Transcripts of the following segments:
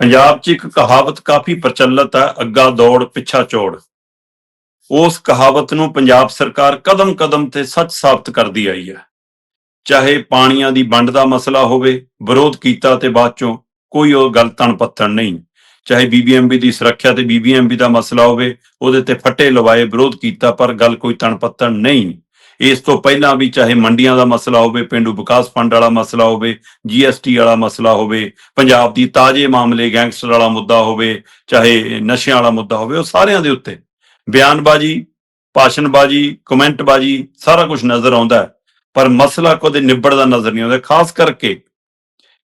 ਪੰਜਾਬ 'ਚ ਇੱਕ ਕਹਾਵਤ ਕਾਫੀ ਪ੍ਰਚਲਿਤ ਹੈ, ਅੱਗਾ ਦੌੜ, ਪਿੱਛਾ ਚੋੜ। ਉਸ ਕਹਾਵਤ ਨੂੰ ਪੰਜਾਬ ਸਰਕਾਰ ਕਦਮ ਕਦਮ ਤੇ ਸੱਚ ਸਾਬਤ ਕਰਦੀ ਆਈ ਹੈ। ਚਾਹੇ ਪਾਣੀਆਂ ਦੀ ਵੰਡ ਦਾ ਮਸਲਾ ਹੋਵੇ, ਵਿਰੋਧ ਕੀਤਾ ਤੇ ਬਾਅਦ ਚੋਂ ਕੋਈ ਉਹ ਗੱਲ ਤਣ ਪੱਤਣ ਨਹੀਂ। ਚਾਹੇ ਬੀਬੀਐਮਬੀ ਦੀ ਸੁਰੱਖਿਆ ਤੇ ਬੀਬੀਐਮਬੀ ਦਾ ਮਸਲਾ ਹੋਵੇ, ਉਹਦੇ ਤੇ ਫੱਟੇ ਲਵਾਏ, ਵਿਰੋਧ ਕੀਤਾ, ਪਰ ਗੱਲ ਕੋਈ ਤਣ ਪੱਤਣ ਨਹੀਂ। ਇਸ ਤੋਂ ਪਹਿਲਾਂ ਵੀ ਚਾਹੇ ਮੰਡੀਆਂ ਦਾ ਮਸਲਾ ਹੋਵੇ, ਪਿੰਡੂ ਵਿਕਾਸ ਫੰਡ ਵਾਲਾ ਮਸਲਾ ਹੋਵੇ ਜੀਐਸਟੀ ਵਾਲਾ ਮਸਲਾ ਹੋਵੇ, ਪੰਜਾਬ ਦੀ ਤਾਜ਼ੇ ਮਾਮਲੇ, ਗੈਂਗਸਟਰ ਵਾਲਾ ਮੁੱਦਾ ਹੋਵੇ, ਚਾਹੇ ਨਸ਼ਿਆਂ ਵਾਲਾ ਮੁੱਦਾ ਹੋਵੇ, ਉਹ ਸਾਰਿਆਂ ਦੇ ਉੱਤੇ ਬਿਆਨਬਾਜ਼ੀ, ਭਾਸ਼ਣਬਾਜ਼ੀ, ਕਮੈਂਟਬਾਜ਼ੀ, ਸਾਰਾ ਕੁਝ ਨਜ਼ਰ ਆਉਂਦਾ ਹੈ। ਪਰ ਮਸਲਾ ਕਦੇ ਨਿਬੜਦਾ ਨਜ਼ਰ ਨਹੀਂ ਆਉਂਦਾ, ਖਾਸ ਕਰਕੇ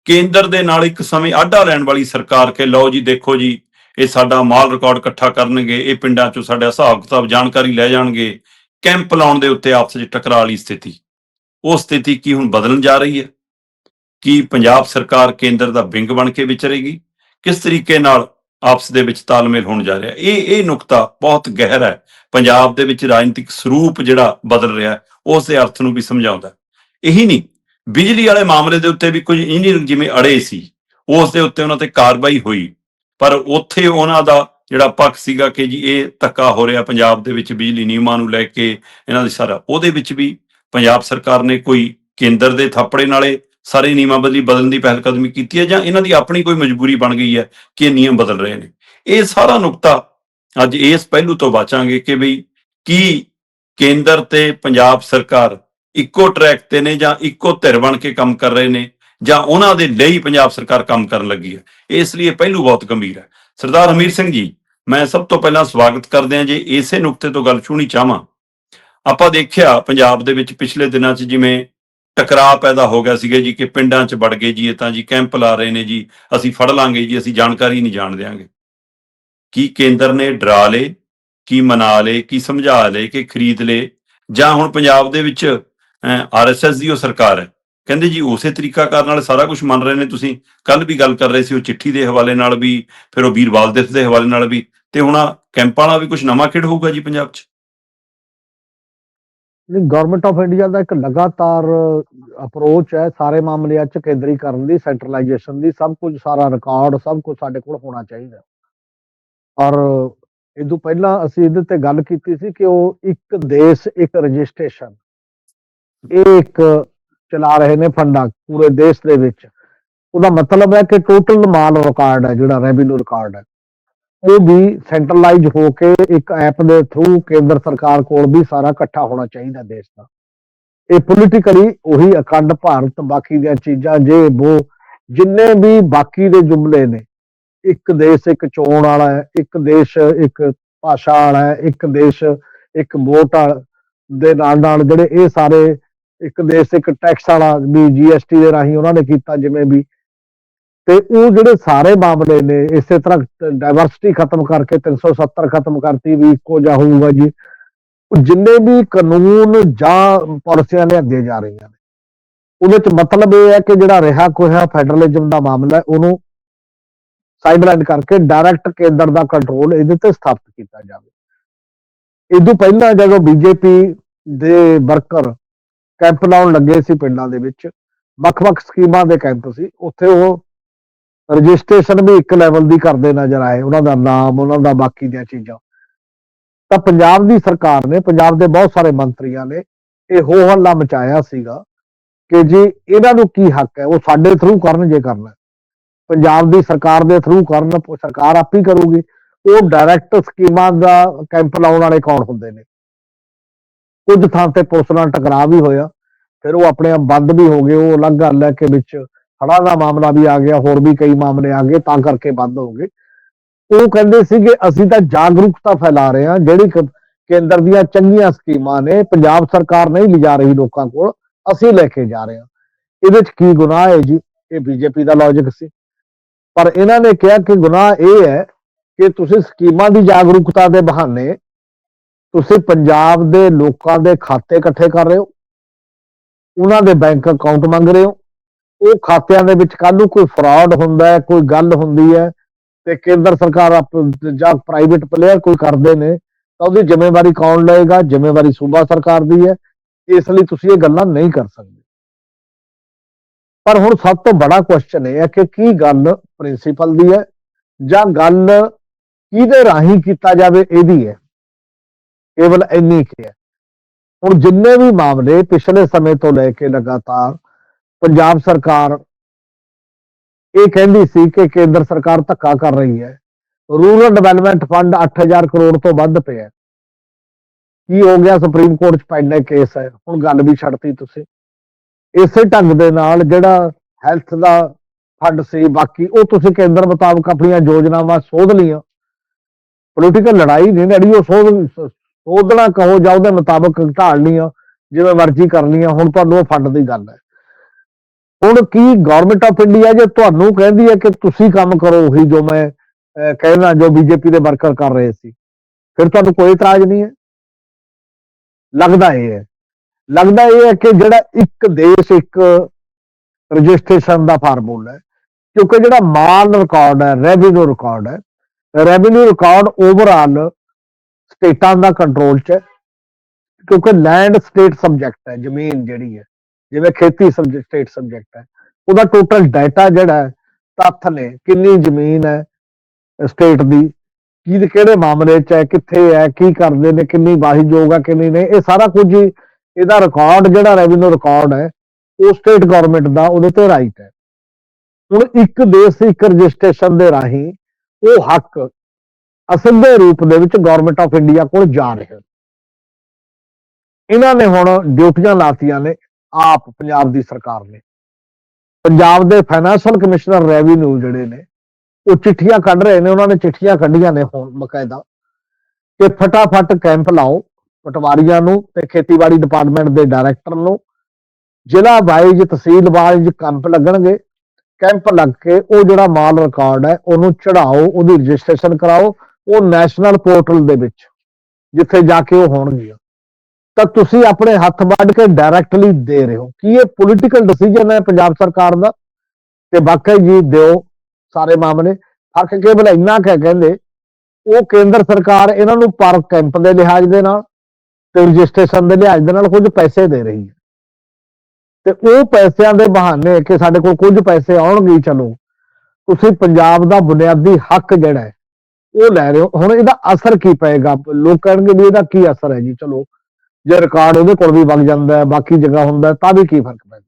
ਕੇਂਦਰ ਦੇ ਨਾਲ ਇੱਕ ਸਮੇਂ ਆਡਾ ਲੈਣ ਵਾਲੀ ਸਰਕਾਰ ਕੇ ਲਓ ਜੀ, ਦੇਖੋ ਜੀ, ਇਹ ਸਾਡਾ ਮਾਲ ਰਿਕਾਰਡ ਇਕੱਠਾ ਕਰਨਗੇ, ਇਹ ਪਿੰਡਾਂ ਚੋਂ ਸਾਡਾ ਹਿਸਾਬ ਕਿਤਾਬ ਜਾਣਕਾਰੀ ਲੈ ਜਾਣਗੇ ਕੈਂਪ ਲਾਉਣ ਦੇ ਉੱਤੇ ਆਪਸ ਵਿੱਚ ਟਕਰਾਅ ਵਾਲੀ ਸਥਿਤੀ। ਉਹ ਸਥਿਤੀ ਕੀ ਹੁਣ ਬਦਲਣ ਜਾ ਰਹੀ ਹੈ? ਕੀ ਪੰਜਾਬ ਸਰਕਾਰ ਕੇਂਦਰ ਦਾ ਵਿੰਗ ਬਣ ਕੇ ਵਿਚਰੇਗੀ? ਕਿਸ ਤਰੀਕੇ ਨਾਲ ਆਪਸ ਦੇ ਵਿੱਚ ਤਾਲਮੇਲ ਹੋਣ ਜਾ ਰਿਹਾ? ਇਹ ਇਹ ਨੁਕਤਾ ਬਹੁਤ ਗਹਿਰਾ ਹੈ। ਪੰਜਾਬ ਦੇ ਵਿੱਚ ਰਾਜਨੀਤਿਕ ਸਰੂਪ ਜਿਹੜਾ ਬਦਲ ਰਿਹਾ ਉਸ ਦੇ ਅਰਥ ਨੂੰ ਵੀ ਸਮਝਾਉਂਦਾ ਇਹੀ ਨਹੀਂ, ਬਿਜਲੀ ਵਾਲੇ ਮਾਮਲੇ ਦੇ ਉੱਤੇ ਵੀ ਕੁਝ ਇੰਜੀਨੀਅਰ ਜਿਵੇਂ ਅੜੇ ਸੀ, ਉਸ ਦੇ ਉੱਤੇ ਉਹਨਾਂ ਤੇ ਕਾਰਵਾਈ ਹੋਈ। ਪਰ ਉੱਥੇ ਉਹਨਾਂ ਦਾ ਜਿਹੜਾ ਪੱਖ ਸੀਗਾ ਕਿ ਜੀ ਇਹ ਧੱਕਾ ਹੋ ਰਿਹਾ ਪੰਜਾਬ ਦੇ ਵਿੱਚ ਬਿਜਲੀ ਨਿਯਮਾਂ ਨੂੰ ਲੈ ਕੇ, ਇਹਨਾਂ ਦੀ ਸਾਰਾ। ਉਹਦੇ ਵਿੱਚ ਵੀ ਪੰਜਾਬ ਸਰਕਾਰ ਨੇ ਕੋਈ ਕੇਂਦਰ ਦੇ ਥਾਪੜੇ ਨਾਲੇ ਸਾਰੇ ਨਿਯਮਾਂ ਬਦਲੀ ਬਦਲਣ ਦੀ ਪਹਿਲ ਕਦਮੀ ਕੀਤੀ ਹੈ ਜਾਂ ਇਹਨਾਂ ਦੀ ਆਪਣੀ ਕੋਈ ਮਜਬੂਰੀ ਬਣ ਗਈ ਹੈ ਕਿ ਇਹ ਨਿਯਮ ਬਦਲ ਰਹੇ ਨੇ। ਇਹ ਸਾਰਾ ਨੁਕਤਾ ਅੱਜ ਇਸ ਪਹਿਲੂ ਤੋਂ ਬਚਾਂਗੇ ਕਿ ਵੀ ਕੀ ਕੇਂਦਰ ਤੇ ਪੰਜਾਬ ਸਰਕਾਰ ਇੱਕੋ ਟਰੈਕ ਤੇ ਨੇ ਜਾਂ ਇੱਕੋ ਧਿਰ ਬਣ ਕੇ ਕੰਮ ਕਰ ਰਹੇ ਨੇ। ਜਾਂ ਉਹਨਾਂ ਦੇ ਲਈ ਪੰਜਾਬ ਸਰਕਾਰ ਕੰਮ ਕਰਨ ਲੱਗੀ ਹੈ। ਇਸ ਲਈ ਇਹ ਪਹਿਲੂ ਬਹੁਤ ਗੰਭੀਰ ਹੈ। ਸਰਦਾਰ ਹਮੀਰ ਸਿੰਘ ਜੀ, ਮੈਂ ਸਭ ਤੋਂ ਪਹਿਲਾਂ ਸਵਾਗਤ ਕਰਦੇ ਹਾਂ ਜੇ ਇਸੇ ਨੁਕਤੇ ਤੋਂ ਗੱਲ ਛੂਣੀ ਚਾਹਾਂ ਆਪਾਂ ਦੇਖਿਆ ਪੰਜਾਬ ਦੇ ਵਿੱਚ ਪਿਛਲੇ ਦਿਨਾਂ 'ਚ ਜਿਵੇਂ ਟਕਰਾਅ ਪੈਦਾ ਹੋ ਗਿਆ ਸੀਗਾ ਜੀ ਕਿ ਪਿੰਡਾਂ 'ਚ ਵੜ ਗਏ ਜੀ, ਇਹ ਤਾਂ ਜੀ ਕੈਂਪ ਲਾ ਰਹੇ ਨੇ ਜੀ, ਅਸੀਂ ਫੜ ਲਾਂਗੇ ਜੀ, ਅਸੀਂ ਜਾਣਕਾਰੀ ਨਹੀਂ ਜਾਣ ਦਿਆਂਗੇ। ਕੀ ਕੇਂਦਰ ਨੇ ਡਰਾ ਲੇ ਕੀ ਮਨਾ ਲੇ ਕੀ ਸਮਝਾ ਲੇ ਕਿ ਖਰੀਦ ਲੇ ਜਾਂ ਹੁਣ ਪੰਜਾਬ ਦੇ ਵਿੱਚ ਆਰਐਸਐਸ ਦੀ ਉਹ ਸਰਕਾਰ ਹੈ ਕਹਿੰਦੇ ਜੀ ਉਸੇ ਤਰੀਕਾ ਨਾਲ ਸਾਰਾ ਕੁਝ ਮੰਨ ਰਹੇ ਨੇ ਤੁਸੀਂ। ਕੱਲ ਵੀ ਗੱਲ ਕਰ ਰਹੇ ਸੀ ਉਹ ਚਿੱਠੀ ਦੇ ਹਵਾਲੇ ਨਾਲ ਵੀ, ਫਿਰ ਉਹ ਵੀਰਵਾਲ ਦਿਵਸ ਦੇ ਹਵਾਲੇ ਨਾਲ ਵੀ। ਤੇ ਹੁਣ ਕੈਂਪਾਂ ਵਾਲਾ ਵੀ ਕੁਝ ਨਵਾਂ ਖੇਡ ਹੋਊਗਾ ਜੀ ਪੰਜਾਬ 'ਚ? ਨਹੀਂ ਗਵਰਨਮੈਂਟ ਆਫ ਇੰਡੀਆ ਦਾ ਇੱਕ ਲਗਾਤਾਰ ਅਪਰੋਚ ਹੈ ਸਾਰੇ ਮਾਮਲਿਆਂ 'ਚ ਕੇਂਦਰੀਕਰਨ ਦੀ ਸੈਂਟਰਲਾਈਜੇਸ਼ਨ ਦੀ। ਸਭ ਕੁਝ ਸਾਰਾ ਰਿਕਾਰਡ ਸਭ ਕੁਝ ਸਾਡੇ ਕੋਲ ਹੋਣਾ ਚਾਹੀਦਾ। ਔਰ ਇਹ ਤੋਂ ਪਹਿਲਾਂ ਅਸੀਂ ਇਹਦੇ ਤੇ ਗੱਲ ਕੀਤੀ ਸੀ ਕਿ ਉਹ ਇੱਕ ਦੇਸ਼, ਇੱਕ ਰਜਿਸਟ੍ਰੇਸ਼ਨ। ਇਹ ਇੱਕ ਚਲਾ ਰਹੇ ਨੇ ਫੰਡਾ ਪੂਰੇ ਦੇਸ਼ ਦੇ ਵਿੱਚ। ਉਹਦਾ ਮਤਲਬ ਹੈ ਕਿ ਟੋਟਲ ਮਾਲ ਰਿਕਾਰਡ ਹੈ, ਜਿਹੜਾ ਰੈਵਨਿਊ ਰਿਕਾਰਡ ਹੈ। ਉਹ ਵੀ ਸੈਂਟਰਲਾਈਜ਼ ਹੋ ਕੇ ਇੱਕ ਐਪ ਦੇ ਥਰੂ ਕੇਂਦਰ ਸਰਕਾਰ ਕੋਲ ਵੀ ਸਾਰਾ ਇਕੱਠਾ ਹੋਣਾ ਚਾਹੀਦਾ ਦੇਸ਼ ਦਾ। ਇਹ ਪੋਲੀਟੀਕਲੀ ਉਹੀ ਅਖੰਡ ਭਾਰਤ ਬਾਕੀ ਦੀਆਂ ਚੀਜ਼ਾਂ, ਜੇ ਉਹ ਜਿੰਨੇ ਵੀ ਬਾਕੀ ਦੇ ਜੁਮਲੇ ਨੇ, ਇੱਕ ਦੇਸ਼ ਇੱਕ ਚੋਣ ਵਾਲਾ ਹੈ, ਇੱਕ ਦੇਸ਼ ਇੱਕ ਭਾਸ਼ਾ ਵਾਲਾ ਹੈ, ਇੱਕ ਦੇਸ਼ ਇੱਕ ਵੋਟ ਵਾਲਾ ਦੇ ਨਾਲ ਨਾਲ ਜਿਹੜੇ ਇਹ ਸਾਰੇ ਇੱਕ ਦੇਸ਼ ਇੱਕ ਟੈਕਸ ਵਾਲਾ ਵੀ ਜੀਐਸਟੀ ਦੇ ਰਾਹੀਂ ਉਹਨਾਂ ਨੇ ਕੀਤਾ ਜਿਵੇਂ ਵੀ। ਤੇ ਉਹ ਜਿਹੜੇ ਸਾਰੇ ਮਾਮਲੇ ਨੇ, ਇਸੇ ਤਰ੍ਹਾਂ ਡਾਈਵਰਸਿਟੀ ਖਤਮ ਕਰਕੇ 370 ਖਤਮ ਕਰਤੀ ਵੀ ਇੱਕੋ ਜਿਹਾ ਹੋਊਗਾ ਜੀ। ਜਿੰਨੇ ਵੀ ਕਾਨੂੰਨ ਜਾਂ ਪਾਲਿਸੀਆਂ ਲਿਆਂਦੀਆਂ ਜਾ ਰਹੀਆਂ ਨੇ। ਉਹਦੇ ਚ ਮਤਲਬ ਇਹ ਹੈ ਕਿ ਜਿਹੜਾ ਰਿਹਾ ਕੋਇਆ ਫੈਡਰਲਿਜ਼ਮ ਦਾ ਮਾਮਲਾ ਉਹਨੂੰ ਸਾਈਡਲਾਈਨ ਕਰਕੇ ਡਾਇਰੈਕਟ ਕੇਂਦਰ ਦਾ ਕੰਟਰੋਲ ਇਹਦੇ ਤੇ ਸਥਾਪਿਤ ਕੀਤਾ ਜਾਵੇ। ਇਦੋਂ ਪਹਿਲਾਂ ਜਦੋਂ ਬੀਜੇਪੀ ਦੇ ਵਰਕਰ ਕੈਂਪ ਲਾਉਣ ਲੱਗੇ ਸੀ ਪਿੰਡਾਂ ਦੇ ਵਿੱਚ। ਵੱਖ-ਵੱਖ ਸਕੀਮਾਂ ਦੇ ਕੈਂਪ ਸੀ। ਉੱਥੇ ਉਹ ਰਜਿਸਟ੍ਰੇਸ਼ਨ ਵੀ ਇੱਕ ਲੈਵਲ ਦੀ ਕਰਦੇ ਨਜ਼ਰ ਆਏ। ਉਹਨਾਂ ਦਾ ਨਾਮ, ਉਹਨਾਂ ਦਾ ਬਾਕੀ ਦੀਆਂ ਚੀਜ਼ਾਂ। ਤਾਂ ਪੰਜਾਬ ਦੀ ਸਰਕਾਰ ਨੇ, ਪੰਜਾਬ ਦੇ ਬਹੁਤ ਸਾਰੇ ਮੰਤਰੀਆਂ ਨੇ ਇਹ ਹੋ ਹੱਲਾ ਮਚਾਇਆ ਸੀਗਾ ਕਿ ਜੀ ਇਹਨਾਂ ਨੂੰ ਕੀ ਹੱਕ ਹੈ? ਉਹ ਸਾਡੇ ਥਰੂ ਕਰਨ ਜੇ ਕਰਨਾ। ਪੰਜਾਬ ਦੀ ਸਰਕਾਰ ਦੇ ਥਰੂ ਕਰਨ, ਸਰਕਾਰ ਆਪ ਹੀ ਕਰੂਗੀ। ਉਹ ਡਾਇਰੈਕਟ ਸਕੀਮਾਂ ਦਾ ਕੈਂਪ ਲਾਉਣ ਵਾਲੇ ਕੌਣ ਹੁੰਦੇ ਨੇ? ਕੁਝ ਥਾਂ ਤੇ ਪੁਲਿਸ ਨਾਲ ਟਕਰਾਅ ਵੀ ਹੋਇਆ, ਫਿਰ ਉਹ ਆਪਣੇ ਆਪ ਬੰਦ ਵੀ ਹੋ ਗਏ, ਉਹ ਅਲੱਗ ਗੱਲ ਹੈ ਕਿ ਵਿੱਚ ਹੜ੍ਹਾਂ ਦਾ ਮਾਮਲਾ ਵੀ ਆ ਗਿਆ, ਹੋਰ ਵੀ ਕਈ ਮਾਮਲੇ ਆ ਗਏ, ਤਾਂ ਕਰਕੇ ਬੰਦ ਹੋ ਗਏ। ਉਹ ਕਹਿੰਦੇ ਸੀ ਕਿ ਅਸੀਂ ਤਾਂ ਜਾਗਰੂਕਤਾ ਫੈਲਾ ਰਹੇ ਹਾਂ, ਜਿਹੜੀ ਕੇਂਦਰ ਦੀਆਂ ਚੰਗੀਆਂ ਸਕੀਮਾਂ ਨੇ, ਪੰਜਾਬ ਸਰਕਾਰ ਨਹੀਂ ਲਿਜਾ ਰਹੀ ਲੋਕਾਂ ਕੋਲ, ਅਸੀਂ ਲੈ ਕੇ ਜਾ ਰਹੇ ਹਾਂ। ਇਹਦੇ 'ਚ ਕੀ ਗੁਨਾਹ ਹੈ ਜੀ? ਇਹ ਬੀਜੇਪੀ ਦਾ ਲੌਜੀਕ ਸੀ। ਪਰ ਇਹਨਾਂ ਨੇ ਕਿਹਾ ਕਿ ਗੁਨਾਹ ਇਹ ਹੈ ਕਿ ਤੁਸੀਂ ਸਕੀਮਾਂ ਦੀ ਜਾਗਰੂਕਤਾ ਦੇ ਬਹਾਨੇ ਤੁਸੀਂ ਪੰਜਾਬ ਦੇ ਲੋਕਾਂ ਦੇ ਖਾਤੇ ਇਕੱਠੇ ਕਰ ਰਹੇ ਹੋ? ਉਹਨਾਂ ਦੇ ਬੈਂਕ ਅਕਾਊਂਟ ਮੰਗ ਰਹੇ ਹੋ? ਉਹ ਖਾਤਿਆਂ ਦੇ ਵਿੱਚ ਕੱਲ ਨੂੰ ਕੋਈ ਫਰਾਡ ਹੁੰਦਾ ਹੈ, ਕੋਈ ਗੱਲ ਹੁੰਦੀ ਹੈ ਤੇ ਕੇਂਦਰ ਸਰਕਾਰ ਜਾਂ ਪ੍ਰਾਈਵੇਟ ਪਲੇਅਰ ਕੋਈ ਕਰਦੇ ਨੇ, ਤਾਂ ਉਹਦੀ ਜ਼ਿੰਮੇਵਾਰੀ ਕੌਣ ਲਏਗਾ? ਜ਼ਿੰਮੇਵਾਰੀ ਸੂਬਾ ਸਰਕਾਰ ਦੀ ਹੈ। ਇਸ ਲਈ ਤੁਸੀਂ ਇਹ ਗੱਲਾਂ ਨਹੀਂ ਕਰ ਸਕਦੇ। ਪਰ ਹੁਣ ਸਭ ਤੋਂ ਬੜਾ ਕੁਐਸਚਨ ਇਹ ਹੈ ਕਿ ਕੀ ਗੱਲ ਪ੍ਰਿੰਸੀਪਲ ਦੀ ਹੈ ਜਾਂ ਗੱਲ ਕਿਹਦੇ ਰਾਹੀਂ ਕੀਤਾ ਜਾਵੇ ਇਹਦੀ ਹੈ। ਕੇਵਲ ਇੰਨੀ ਕੁ ਹੈ ਹੁਣ ਜਿੰਨੇ ਵੀ ਮਾਮਲੇ ਪਿਛਲੇ ਸਮੇਂ ਤੋਂ ਲੈ ਕੇ ਲਗਾਤਾਰ ਪੰਜਾਬ ਸਰਕਾਰ ਇਹ ਕਹਿੰਦੀ ਸੀ ਕਿ ਕੇਂਦਰ ਸਰਕਾਰ ਧੱਕਾ ਕਰ ਰਹੀ ਹੈ। ਰੂਰਲ ਡਿਵੈਲਪਮੈਂਟ ਫੰਡ 8000 ਕਰੋੜ ਤੋਂ ਵੱਧ ਪਿਆ ਕੀ ਹੋ ਗਿਆ? ਸੁਪਰੀਮ ਕੋਰਟ ਚ ਪੈਂਦਾ ਕੇਸ ਹੈ। ਹੁਣ ਗੱਲ ਵੀ ਛੱਡਤੀ ਤੁਸੀਂ। ਇਸੇ ਢੰਗ ਦੇ ਨਾਲ ਜਿਹੜਾ ਹੈਲਥ ਦਾ ਫੰਡ ਸੀ, ਬਾਕੀ ਉਹ ਤੁਸੀਂ ਕੇਂਦਰ ਮੁਤਾਬਕ ਆਪਣੀਆਂ ਯੋਜਨਾਵਾਂ ਸੋਧ ਲਈਆਂ। ਪੋਲੀਟੀਕਲ ਲੜਾਈ ਨਹੀਂ ਲੜੀ, ਉਹ ਸੋਧ ਸੋਧਣਾ ਕਹੋ ਜਾਂ ਉਹਦੇ ਮੁਤਾਬਕ ਢਾਲ ਲਈਆਂ ਜਿਵੇਂ ਮਰਜ਼ੀ ਕਰ ਲਈਆਂ ਹੁਣ ਤੁਹਾਨੂੰ ਉਹ ਫੰਡ ਦੀ ਗੱਲ ਹੈ। ਹੁਣ ਕੀ ਗਵਰਨਮੈਂਟ ਆਫ ਇੰਡੀਆ ਜੇ ਤੁਹਾਨੂੰ ਕਹਿੰਦੀ ਹੈ ਕਿ ਤੁਸੀਂ ਕੰਮ ਕਰੋ ਉਹੀ ਜੋ ਮੈਂ ਅਹ, ਕਹਿਣਾ ਜੋ ਬੀਜੇਪੀ ਦੇ ਵਰਕਰ ਕਰ ਰਹੇ ਸੀ ਫਿਰ ਤੁਹਾਨੂੰ ਕੋਈ ਇਤਰਾਜ਼ ਨਹੀਂ ਹੈ? ਲੱਗਦਾ ਇਹ ਹੈ। ਲੱਗਦਾ ਇਹ ਹੈ ਕਿ ਜਿਹੜਾ ਇੱਕ ਦੇਸ਼ ਇੱਕ ਰਜਿਸਟ੍ਰੇਸ਼ਨ ਦਾ ਫਾਰਮੂਲਾ ਹੈ ਕਿਉਂਕਿ ਜਿਹੜਾ ਮਾਲ ਰਿਕਾਰਡ ਹੈ ਰੈਵਨਿਊ ਰਿਕਾਰਡ ਹੈ ਰੈਵਨਿਊ ਰਿਕਾਰਡ ਓਵਰਆਲ ਸਟੇਟਾਂ ਦਾ ਕੰਟਰੋਲ 'ਚ ਕਿਉਂਕਿ ਲੈਂਡ ਸਟੇਟ ਸਬਜੈਕਟ ਹੈ, ਜ਼ਮੀਨ ਜਿਹੜੀ ਹੈ। ਜਿਵੇਂ ਖੇਤੀ ਸਬਜੈਕਟ ਸਟੇਟ ਸਬਜੈਕਟ ਹੈ। ਉਹਦਾ ਟੋਟਲ ਡਾਟਾ ਜਿਹੜਾ ਹੈ, ਤੱਥ ਨੇ, ਕਿੰਨੀ ਜ਼ਮੀਨ ਹੈ ਸਟੇਟ ਦੀ, ਕੀ ਕਿਹੜੇ ਮਾਮਲੇ 'ਚ ਹੈ, ਕਿੱਥੇ ਹੈ, ਕੀ ਕਰਦੇ ਨੇ, ਕਿੰਨੀ ਵਾਹੀਯੋਗ ਹੈ ਕਿੰਨੀ ਨਹੀਂ, ਇਹ ਸਾਰਾ ਕੁਝ ਹੀ ਇਹਦਾ ਰਿਕਾਰਡ ਜਿਹੜਾ ਰੈਵਨਿਊ ਰਿਕਾਰਡ ਹੈ, ਉਹ ਸਟੇਟ ਗਵਰਨਮੈਂਟ ਦਾ, ਉਹਦੇ ਤੇ ਰਾਈਟ ਹੈ। ਹੁਣ ਇੱਕ ਦੇਸ਼, ਇੱਕ ਰਜਿਸਟ੍ਰੇਸ਼ਨ ਦੇ ਰਾਹੀਂ ਉਹ ਹੱਕ ਅਸਿੱਧੇ ਰੂਪ ਦੇ ਵਿੱਚ ਗਵਰਨਮੈਂਟ ਆਫ ਇੰਡੀਆ ਕੋਲ ਜਾ ਰਹੇ ਇਹਨਾਂ ਨੇ ਹੁਣ ਡਿਊਟੀਆਂ ਲਾਤੀਆਂ ਨੇ ਆਪ ਪੰਜਾਬ ਦੀ ਸਰਕਾਰ ਨੇ। ਪੰਜਾਬ ਦੇ ਫਾਈਨੈਂਸ਼ੀਅਲ ਕਮਿਸ਼ਨਰ ਰੈਵਨਿਊ ਜਿਹੜੇ ਨੇ, ਉਹ ਚਿੱਠੀਆਂ ਕੱਢ ਰਹੇ ਨੇ, ਉਹਨਾਂ ਨੇ ਚਿੱਠੀਆਂ ਕੱਢੀਆਂ ਨੇ ਹੁਣ ਬਕਾਇਦਾ। ਕਿ ਫਟਾਫਟ ਕੈਂਪ ਲਾਓ ਪਟਵਾਰੀਆਂ ਨੂੰ ਤੇ ਖੇਤੀਬਾੜੀ ਡਿਪਾਰਟਮੈਂਟ ਦੇ ਡਾਇਰੈਕਟਰ ਨੂੰ। ਜ਼ਿਲ੍ਹਾ ਵਾਈਜ਼ ਤਹਿਸੀਲ ਵਾਈਜ਼ ਕੈਂਪ ਲੱਗਣਗੇ। ਕੈਂਪ ਲੱਗ ਕੇ ਉਹ ਜਿਹੜਾ ਮਾਲ ਰਿਕਾਰਡ ਹੈ, ਉਹਨੂੰ ਚੜਾਓ ਉਹਦੀ ਰਜਿਸਟ੍ਰੇਸ਼ਨ ਕਰਾਓ। ਉਹ ਨੈਸ਼ਨਲ ਪੋਰਟਲ ਦੇ ਵਿੱਚ, ਜਿੱਥੇ ਜਾ ਕੇ ਉਹ ਹੋਣਗੀਆਂ ਤਾਂ ਤੁਸੀਂ ਆਪਣੇ ਹੱਥ ਵੱਢ ਕੇ ਡਾਇਰੈਕਟਲੀ ਦੇ ਰਹੇ ਹੋ। ਕੀ ਇਹ ਪੋਲੀਟੀਕਲ ਡਿਸੀਜਨ ਹੈ ਪੰਜਾਬ ਸਰਕਾਰ ਦਾ? ਤੇ ਵਾਕਈ ਜੀ ਦਿਓ ਸਾਰੇ ਮਾਮਲੇ। ਫ਼ਰਕ ਕੇਵਲ ਇੰਨਾ ਕੁ ਕਹਿੰਦੇ, ਉਹ ਕੇਂਦਰ ਸਰਕਾਰ ਇਹਨਾਂ ਨੂੰ ਪਰ ਕੈਂਪ ਦੇ ਲਿਹਾਜ਼ ਦੇ ਨਾਲ ਤੇ ਰਜਿਸਟ੍ਰੇਸ਼ਨ ਦੇ ਲਿਹਾਜ਼ ਦੇ ਨਾਲ ਕੁਝ ਪੈਸੇ ਦੇ ਰਹੀ ਹੈ। ਤੇ ਉਹ ਪੈਸਿਆਂ ਦੇ ਬਹਾਨੇ ਕਿ ਸਾਡੇ ਕੋਲ ਕੁਝ ਪੈਸੇ ਆਉਣਗੇ, ਚਲੋ। ਤੁਸੀਂ ਪੰਜਾਬ ਦਾ ਬੁਨਿਆਦੀ ਹੱਕ ਜਿਹੜਾ ਹੈ ਉਹ ਲੈ ਰਹੇ ਹੋ। ਹੁਣ ਇਹਦਾ ਅਸਰ ਕੀ ਪਏਗਾ? ਲੋਕ ਕਹਿਣਗੇ ਵੀ ਇਹਦਾ ਕੀ ਅਸਰ ਹੈ ਜੀ? ਚਲੋ, ਜੇ ਰਿਕਾਰਡ ਉਹਦੇ ਕੋਲ ਵੀ ਵਗ ਜਾਂਦਾ ਹੈ, ਬਾਕੀ ਜਗ੍ਹਾ ਹੁੰਦਾ ਤਾਂ ਵੀ ਕੀ ਫ਼ਰਕ ਪੈਂਦਾ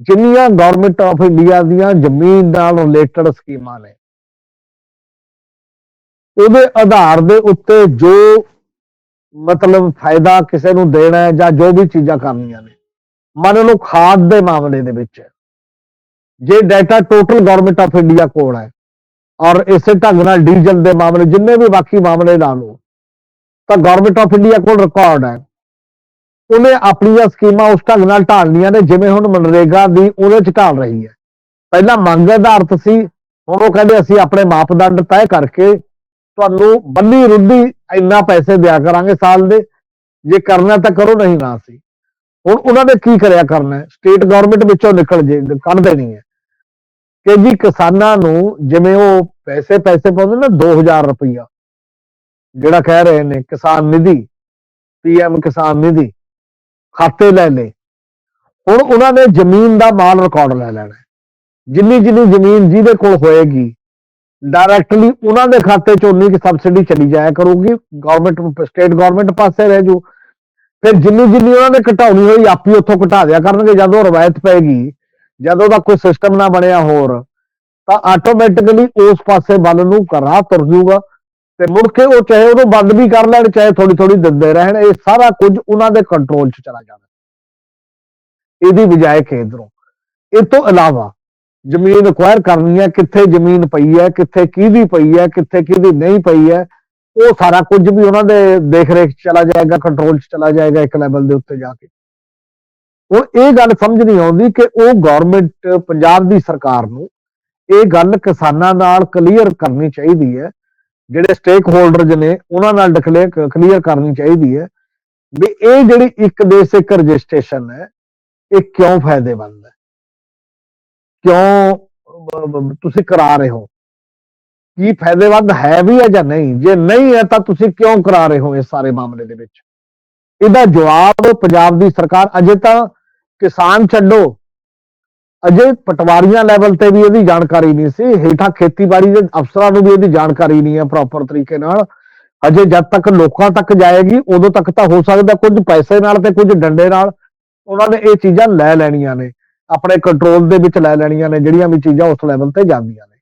ਜਿੰਨੀਆਂ ਗਵਰਨਮੈਂਟ ਆਫ ਇੰਡੀਆ ਦੀਆਂ ਜ਼ਮੀਨ ਨਾਲ ਰਿਲੇਟਡ ਸਕੀਮਾਂ ਨੇ, ਉਹਦੇ ਆਧਾਰ ਦੇ ਉੱਤੇ ਜੋ ਮਤਲਬ ਫਾਇਦਾ ਕਿਸੇ ਨੂੰ ਦੇਣਾ ਹੈ ਜਾਂ ਜੋ ਵੀ ਚੀਜ਼ਾਂ ਕਰਨੀਆਂ ਨੇ, ਮੰਨ ਲਓ ਖਾਦ ਦੇ ਮਾਮਲੇ ਦੇ ਵਿੱਚ, ਜੇ data total government of India ਕੋਲ ਹੈ ਔਰ ਇਸੇ ਢੰਗ ਨਾਲ ਡੀਜ਼ਲ ਦੇ ਮਾਮਲੇ, ਜਿੰਨੇ ਵੀ ਬਾਕੀ ਮਾਮਲੇ ਲਾ ਲਓ, ਤਾਂ ਗਵਰਨਮੈਂਟ ਆਫ ਇੰਡੀਆ ਕੋਲ ਰਿਕਾਰਡ ਹੈ। ਉਹਨੇ ਆਪਣੀਆਂ ਸਕੀਮਾਂ ਉਸ ਢੰਗ ਨਾਲ ਢਾਲਣੀਆਂ ਨੇ, ਜਿਵੇਂ ਹੁਣ ਮਨਰੇਗਾ ਦੀ ਉਹਦੇ ਚ ਢਾਲ ਰਹੀ ਹੈ। ਪਹਿਲਾਂ ਮੰਗ ਆਧਾਰਿਤ ਸੀ, ਹੁਣ ਉਹ ਕਹਿੰਦੇ ਅਸੀਂ ਆਪਣੇ ਮਾਪਦੰਡ ਤੈਅ ਕਰਕੇ ਤੁਹਾਨੂੰ ਬੰਨੀ ਰੁੱਦੀ ਇੰਨਾ ਪੈਸੇ ਦਿਆ ਕਰਾਂਗੇ ਸਾਲ ਦੇ। ਜੇ ਕਰਨਾ ਤਾਂ ਕਰੋ, ਨਹੀਂ ਨਾ ਸੀ। ਹੁਣ ਉਹਨਾਂ ਨੇ ਕੀ ਕਰਿਆ ਕਰਨਾ ਸਟੇਟ ਗਵਰਨਮੈਂਟ ਵਿੱਚੋਂ ਨਿਕਲ ਜੇ, ਕੱਢ ਦੇਣੀ ਹੈ। ਕਿ ਜੀ ਕਿਸਾਨਾਂ ਨੂੰ ਜਿਵੇਂ ਉਹ ਪੈਸੇ ਪੈਸੇ ਪਾਉਂਦੇ ਨਾ 2000 ਰੁਪਈਆ, ਜਿਹੜਾ ਕਹਿ ਰਹੇ ਨੇ ਕਿਸਾਨ ਨਿਧੀ ਪੀਐਮ ਕਿਸਾਨ ਨਿਧੀ, ਖਾਤੇ ਲੈ ਲੈ ਹੁਣ ਉਹਨਾਂ ਨੇ ਜ਼ਮੀਨ ਦਾ ਮਾਲ ਰਿਕਾਰਡ ਲੈ ਲੈਣਾ ਜਿੰਨੀ ਜਿੰਨੀ ਜ਼ਮੀਨ ਜਿਹਦੇ ਕੋਲ ਹੋਏਗੀ ਡਾਇਰੈਕਟਲੀ ਉਹਨਾਂ ਦੇ ਖਾਤੇ 'ਚ ਉਨੀ ਕਿ ਸਬਸਿਡੀ ਚਲੀ ਜਾਇਆ ਕਰੂਗੀ। ਗਵਰਨਮੈਂਟ ਸਟੇਟ ਗਵਰਨਮੈਂਟ ਪਾਸੇ ਰਹਿ ਜੂ ਫਿਰ ਜਿੰਨੀ ਜਿੰਨੀ ਉਹਨਾਂ ਨੇ ਘਟਾਉਣੀ ਹੋਈ, ਆਪੀ ਉੱਥੋਂ ਘਟਾ ਦਿਆ ਕਰਨਗੇ। ਜਦੋਂ ਰਵਾਇਤ ਪਏਗੀ ਜਦੋਂ ਦਾ ਕੋਈ ਸਿਸਟਮ ਨਾ ਬਣਿਆ ਹੋਰ ਤਾਂ ਆਟੋਮੈਟਿਕਲੀ ਉਸ ਪਾਸੇ ਵੱਲ ਨੂੰ ਕਰਾ ਤੁਰ ਜੂਗਾ ਤੇ ਮੁੜ ਕੇ ਉਹ ਚਾਹੇ ਉਹਨੂੰ ਬੰਦ ਵੀ ਕਰ ਲੈਣ, ਚਾਹੇ ਥੋੜੀ ਥੋੜੀ ਦਿੰਦੇ ਰਹਿਣ, ਇਹ ਸਾਰਾ ਕੁਝ ਉਹਨਾਂ ਦੇ ਕੰਟਰੋਲ 'ਚ ਚਲਾ ਜਾਣਾ ਇਹਦੀ ਬਜਾਏ ਕਿ ਇੱਧਰੋਂ ਇਹ ਤੋਂ ਇਲਾਵਾ ਜ਼ਮੀਨ ਅਕਵਾਇਰ ਕਰਨੀ ਹੈ, ਕਿੱਥੇ ਜ਼ਮੀਨ ਪਈ ਹੈ, ਕਿੱਥੇ ਕਿਹਦੀ ਪਈ ਹੈ, ਕਿੱਥੇ ਕਿਹਦੀ ਨਹੀਂ ਪਈ ਹੈ, ਉਹ ਸਾਰਾ ਕੁਝ ਵੀ ਉਹਨਾਂ ਦੇ ਦੇਖ ਰੇਖ ਚਲਾ ਜਾਏਗਾ ਕੰਟਰੋਲ 'ਚ ਚਲਾ ਜਾਏਗਾ ਇੱਕ ਲੈਵਲ ਦੇ ਉੱਤੇ ਜਾ ਕੇ। ਹੁਣ ਇਹ ਗੱਲ ਸਮਝ ਨਹੀਂ ਆਉਂਦੀ ਕਿ ਉਹ ਗਵਰਨਮੈਂਟ ਪੰਜਾਬ ਦੀ ਸਰਕਾਰ ਨੂੰ ਇਹ ਗੱਲ ਕਿਸਾਨਾਂ ਨਾਲ ਕਲੀਅਰ ਕਰਨੀ ਚਾਹੀਦੀ ਹੈ। ਜਿਹੜੇ ਸਟੇਕ ਹੋਲਡਰਜ਼ ਨੇ, ਉਹਨਾਂ ਨਾਲ ਡਿਕਲੇਅਰ ਕਲੀਅਰ ਕਰਨੀ ਚਾਹੀਦੀ ਹੈ ਵੀ ਇਹ ਜਿਹੜੀ ਇੱਕ ਦੇਸ਼ ਇੱਕ ਰਜਿਸਟ੍ਰੇਸ਼ਨ ਹੈ, ਇਹ ਕਿਉਂ ਫਾਇਦੇਮੰਦ ਹੈ? ਕਿਉਂ ਤੁਸੀਂ ਕਰਾ ਰਹੇ ਹੋ? ਕੀ ਫਾਇਦੇਮੰਦ ਹੈ ਵੀ ਹੈ ਜਾਂ ਨਹੀਂ? ਜੇ ਨਹੀਂ ਹੈ ਤਾਂ ਤੁਸੀਂ ਕਿਉਂ ਕਰਾ ਰਹੇ ਹੋ ਇਸ ਸਾਰੇ ਮਾਮਲੇ ਦੇ ਵਿੱਚ? ਇਹਦਾ ਜਵਾਬ ਪੰਜਾਬ ਦੀ ਸਰਕਾਰ, ਅਜੇ ਤਾਂ ਕਿਸਾਨ ਛੱਡੋ। ਅਜੇ ਪਟਵਾਰੀਆਂ ਲੈਵਲ ਤੇ ਵੀ ਇਹਦੀ ਜਾਣਕਾਰੀ ਨਹੀਂ ਸੀ। ਹੇਠਾਂ ਖੇਤੀਬਾੜੀ ਦੇ ਅਫਸਰਾਂ ਨੂੰ ਵੀ ਇਹਦੀ ਜਾਣਕਾਰੀ ਨਹੀਂ ਹੈ ਪ੍ਰੋਪਰ ਤਰੀਕੇ ਨਾਲ। ਅਜੇ ਜਦ ਤੱਕ ਲੋਕਾਂ ਤੱਕ ਜਾਏਗੀ, ਉਦੋਂ ਤੱਕ ਤਾਂ ਹੋ ਸਕਦਾ ਕੁਝ ਪੈਸੇ ਨਾਲ ਤੇ ਕੁਝ ਡੰਡੇ ਨਾਲ ਉਹਨਾਂ ਨੇ ਇਹ ਚੀਜ਼ਾਂ ਲੈ ਲੈਣੀਆਂ ਨੇ। ਆਪਣੇ ਕੰਟਰੋਲ ਦੇ ਵਿੱਚ ਲੈ ਲੈਣੀਆਂ ਨੇ, ਜਿਹੜੀਆਂ ਵੀ ਚੀਜ਼ਾਂ ਉਸ ਲੈਵਲ ਤੇ ਜਾਂਦੀਆਂ ਨੇ।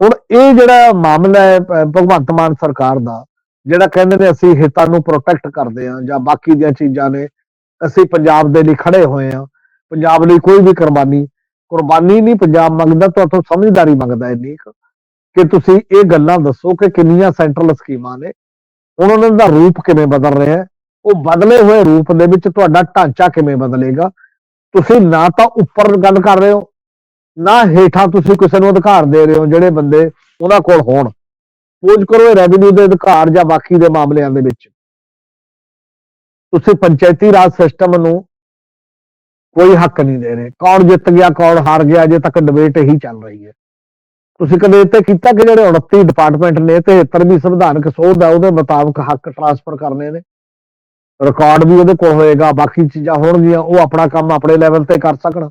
ਹੁਣ ਇਹ ਜਿਹੜਾ ਮਾਮਲਾ ਹੈ ਭਗਵੰਤ ਮਾਨ ਸਰਕਾਰ ਦਾ, ਜਿਹੜਾ ਕਹਿੰਦੇ ਨੇ ਅਸੀਂ ਹਿੱਤਾਂ ਨੂੰ ਪ੍ਰੋਟੈਕਟ ਕਰਦੇ ਹਾਂ ਜਾਂ ਬਾਕੀ ਦੀਆਂ ਚੀਜ਼ਾਂ ਨੇ, ਅਸੀਂ ਪੰਜਾਬ ਦੇ ਲਈ ਖੜੇ ਹੋਏ ਹਾਂ। ਪੰਜਾਬ ਲਈ ਕੋਈ ਵੀ ਕੁਰਬਾਨੀ ਕੁਰਬਾਨੀ ਨਹੀਂ, ਪੰਜਾਬ ਮੰਗਦਾ ਤੁਹਾਤੋਂ ਸਮਝਦਾਰੀ ਮੰਗਦਾ ਇੰਨੀ ਕੁ ਕਿ ਤੁਸੀਂ ਇਹ ਗੱਲਾਂ ਦੱਸੋ ਕਿ ਕਿੰਨੀਆਂ ਸੈਂਟਰਲ ਸਕੀਮਾਂ ਨੇ। ਹੁਣ ਉਹਨਾਂ ਦਾ ਰੂਪ ਕਿਵੇਂ ਬਦਲ ਰਿਹਾ ਹੈ? ਉਹ ਬਦਲੇ ਹੋਏ ਰੂਪ ਦੇ ਵਿੱਚ ਤੁਹਾਡਾ ਢਾਂਚਾ ਕਿਵੇਂ ਬਦਲੇਗਾ? ਤੁਸੀਂ ਨਾ ਤਾਂ ਉੱਪਰ ਗੱਲ ਕਰ ਰਹੇ ਹੋ, ਨਾ ਹੇਠਾਂ ਤੁਸੀਂ ਕਿਸੇ ਨੂੰ ਅਧਿਕਾਰ ਦੇ ਰਹੇ ਹੋ ਜਿਹੜੇ ਬੰਦੇ ਉਹਨਾਂ ਕੋਲ ਹੋਣ। ਪੂਜ ਕਰੋ ਇਹ ਰੈਵਨਿਊ ਦੇ ਅਧਿਕਾਰ ਜਾਂ ਬਾਕੀ ਦੇ ਮਾਮਲਿਆਂ ਦੇ ਵਿੱਚ। ਤੁਸੀਂ ਪੰਚਾਇਤੀ ਰਾਜ ਸਿਸਟਮ ਨੂੰ ਕੋਈ ਹੱਕ ਨਹੀਂ ਦੇ ਰਹੇ। ਕੌਣ ਜਿੱਤ ਗਿਆ, ਕੌਣ ਹਾਰ ਗਿਆ, ਅਜੇ ਤੱਕ ਡਿਬੇਟ ਇਹੀ ਚੱਲ ਰਹੀ ਹੈ। ਤੁਸੀਂ ਕਦੇ ਇਹ ਤੇ ਕੀਤਾ ਕਿ ਜਿਹੜੇ 29 ਡਿਪਾਰਟਮੈਂਟ ਨੇ ਤੇ 73 ਸੰਵਿਧਾਨਕ ਸੋਧ ਹੈ, ਉਹਦੇ ਮੁਤਾਬਕ ਹੱਕ ਟਰਾਂਸਫਰ ਕਰਨੇ ਨੇ? ਰਿਕਾਰਡ ਵੀ ਉਹਦੇ ਕੋਲ ਹੋਏਗਾ, ਬਾਕੀ ਚੀਜ਼ਾਂ ਹੋਣਗੀਆਂ, ਉਹ ਆਪਣਾ ਕੰਮ ਆਪਣੇ ਲੈਵਲ ਤੇ ਕਰ ਸਕਣ।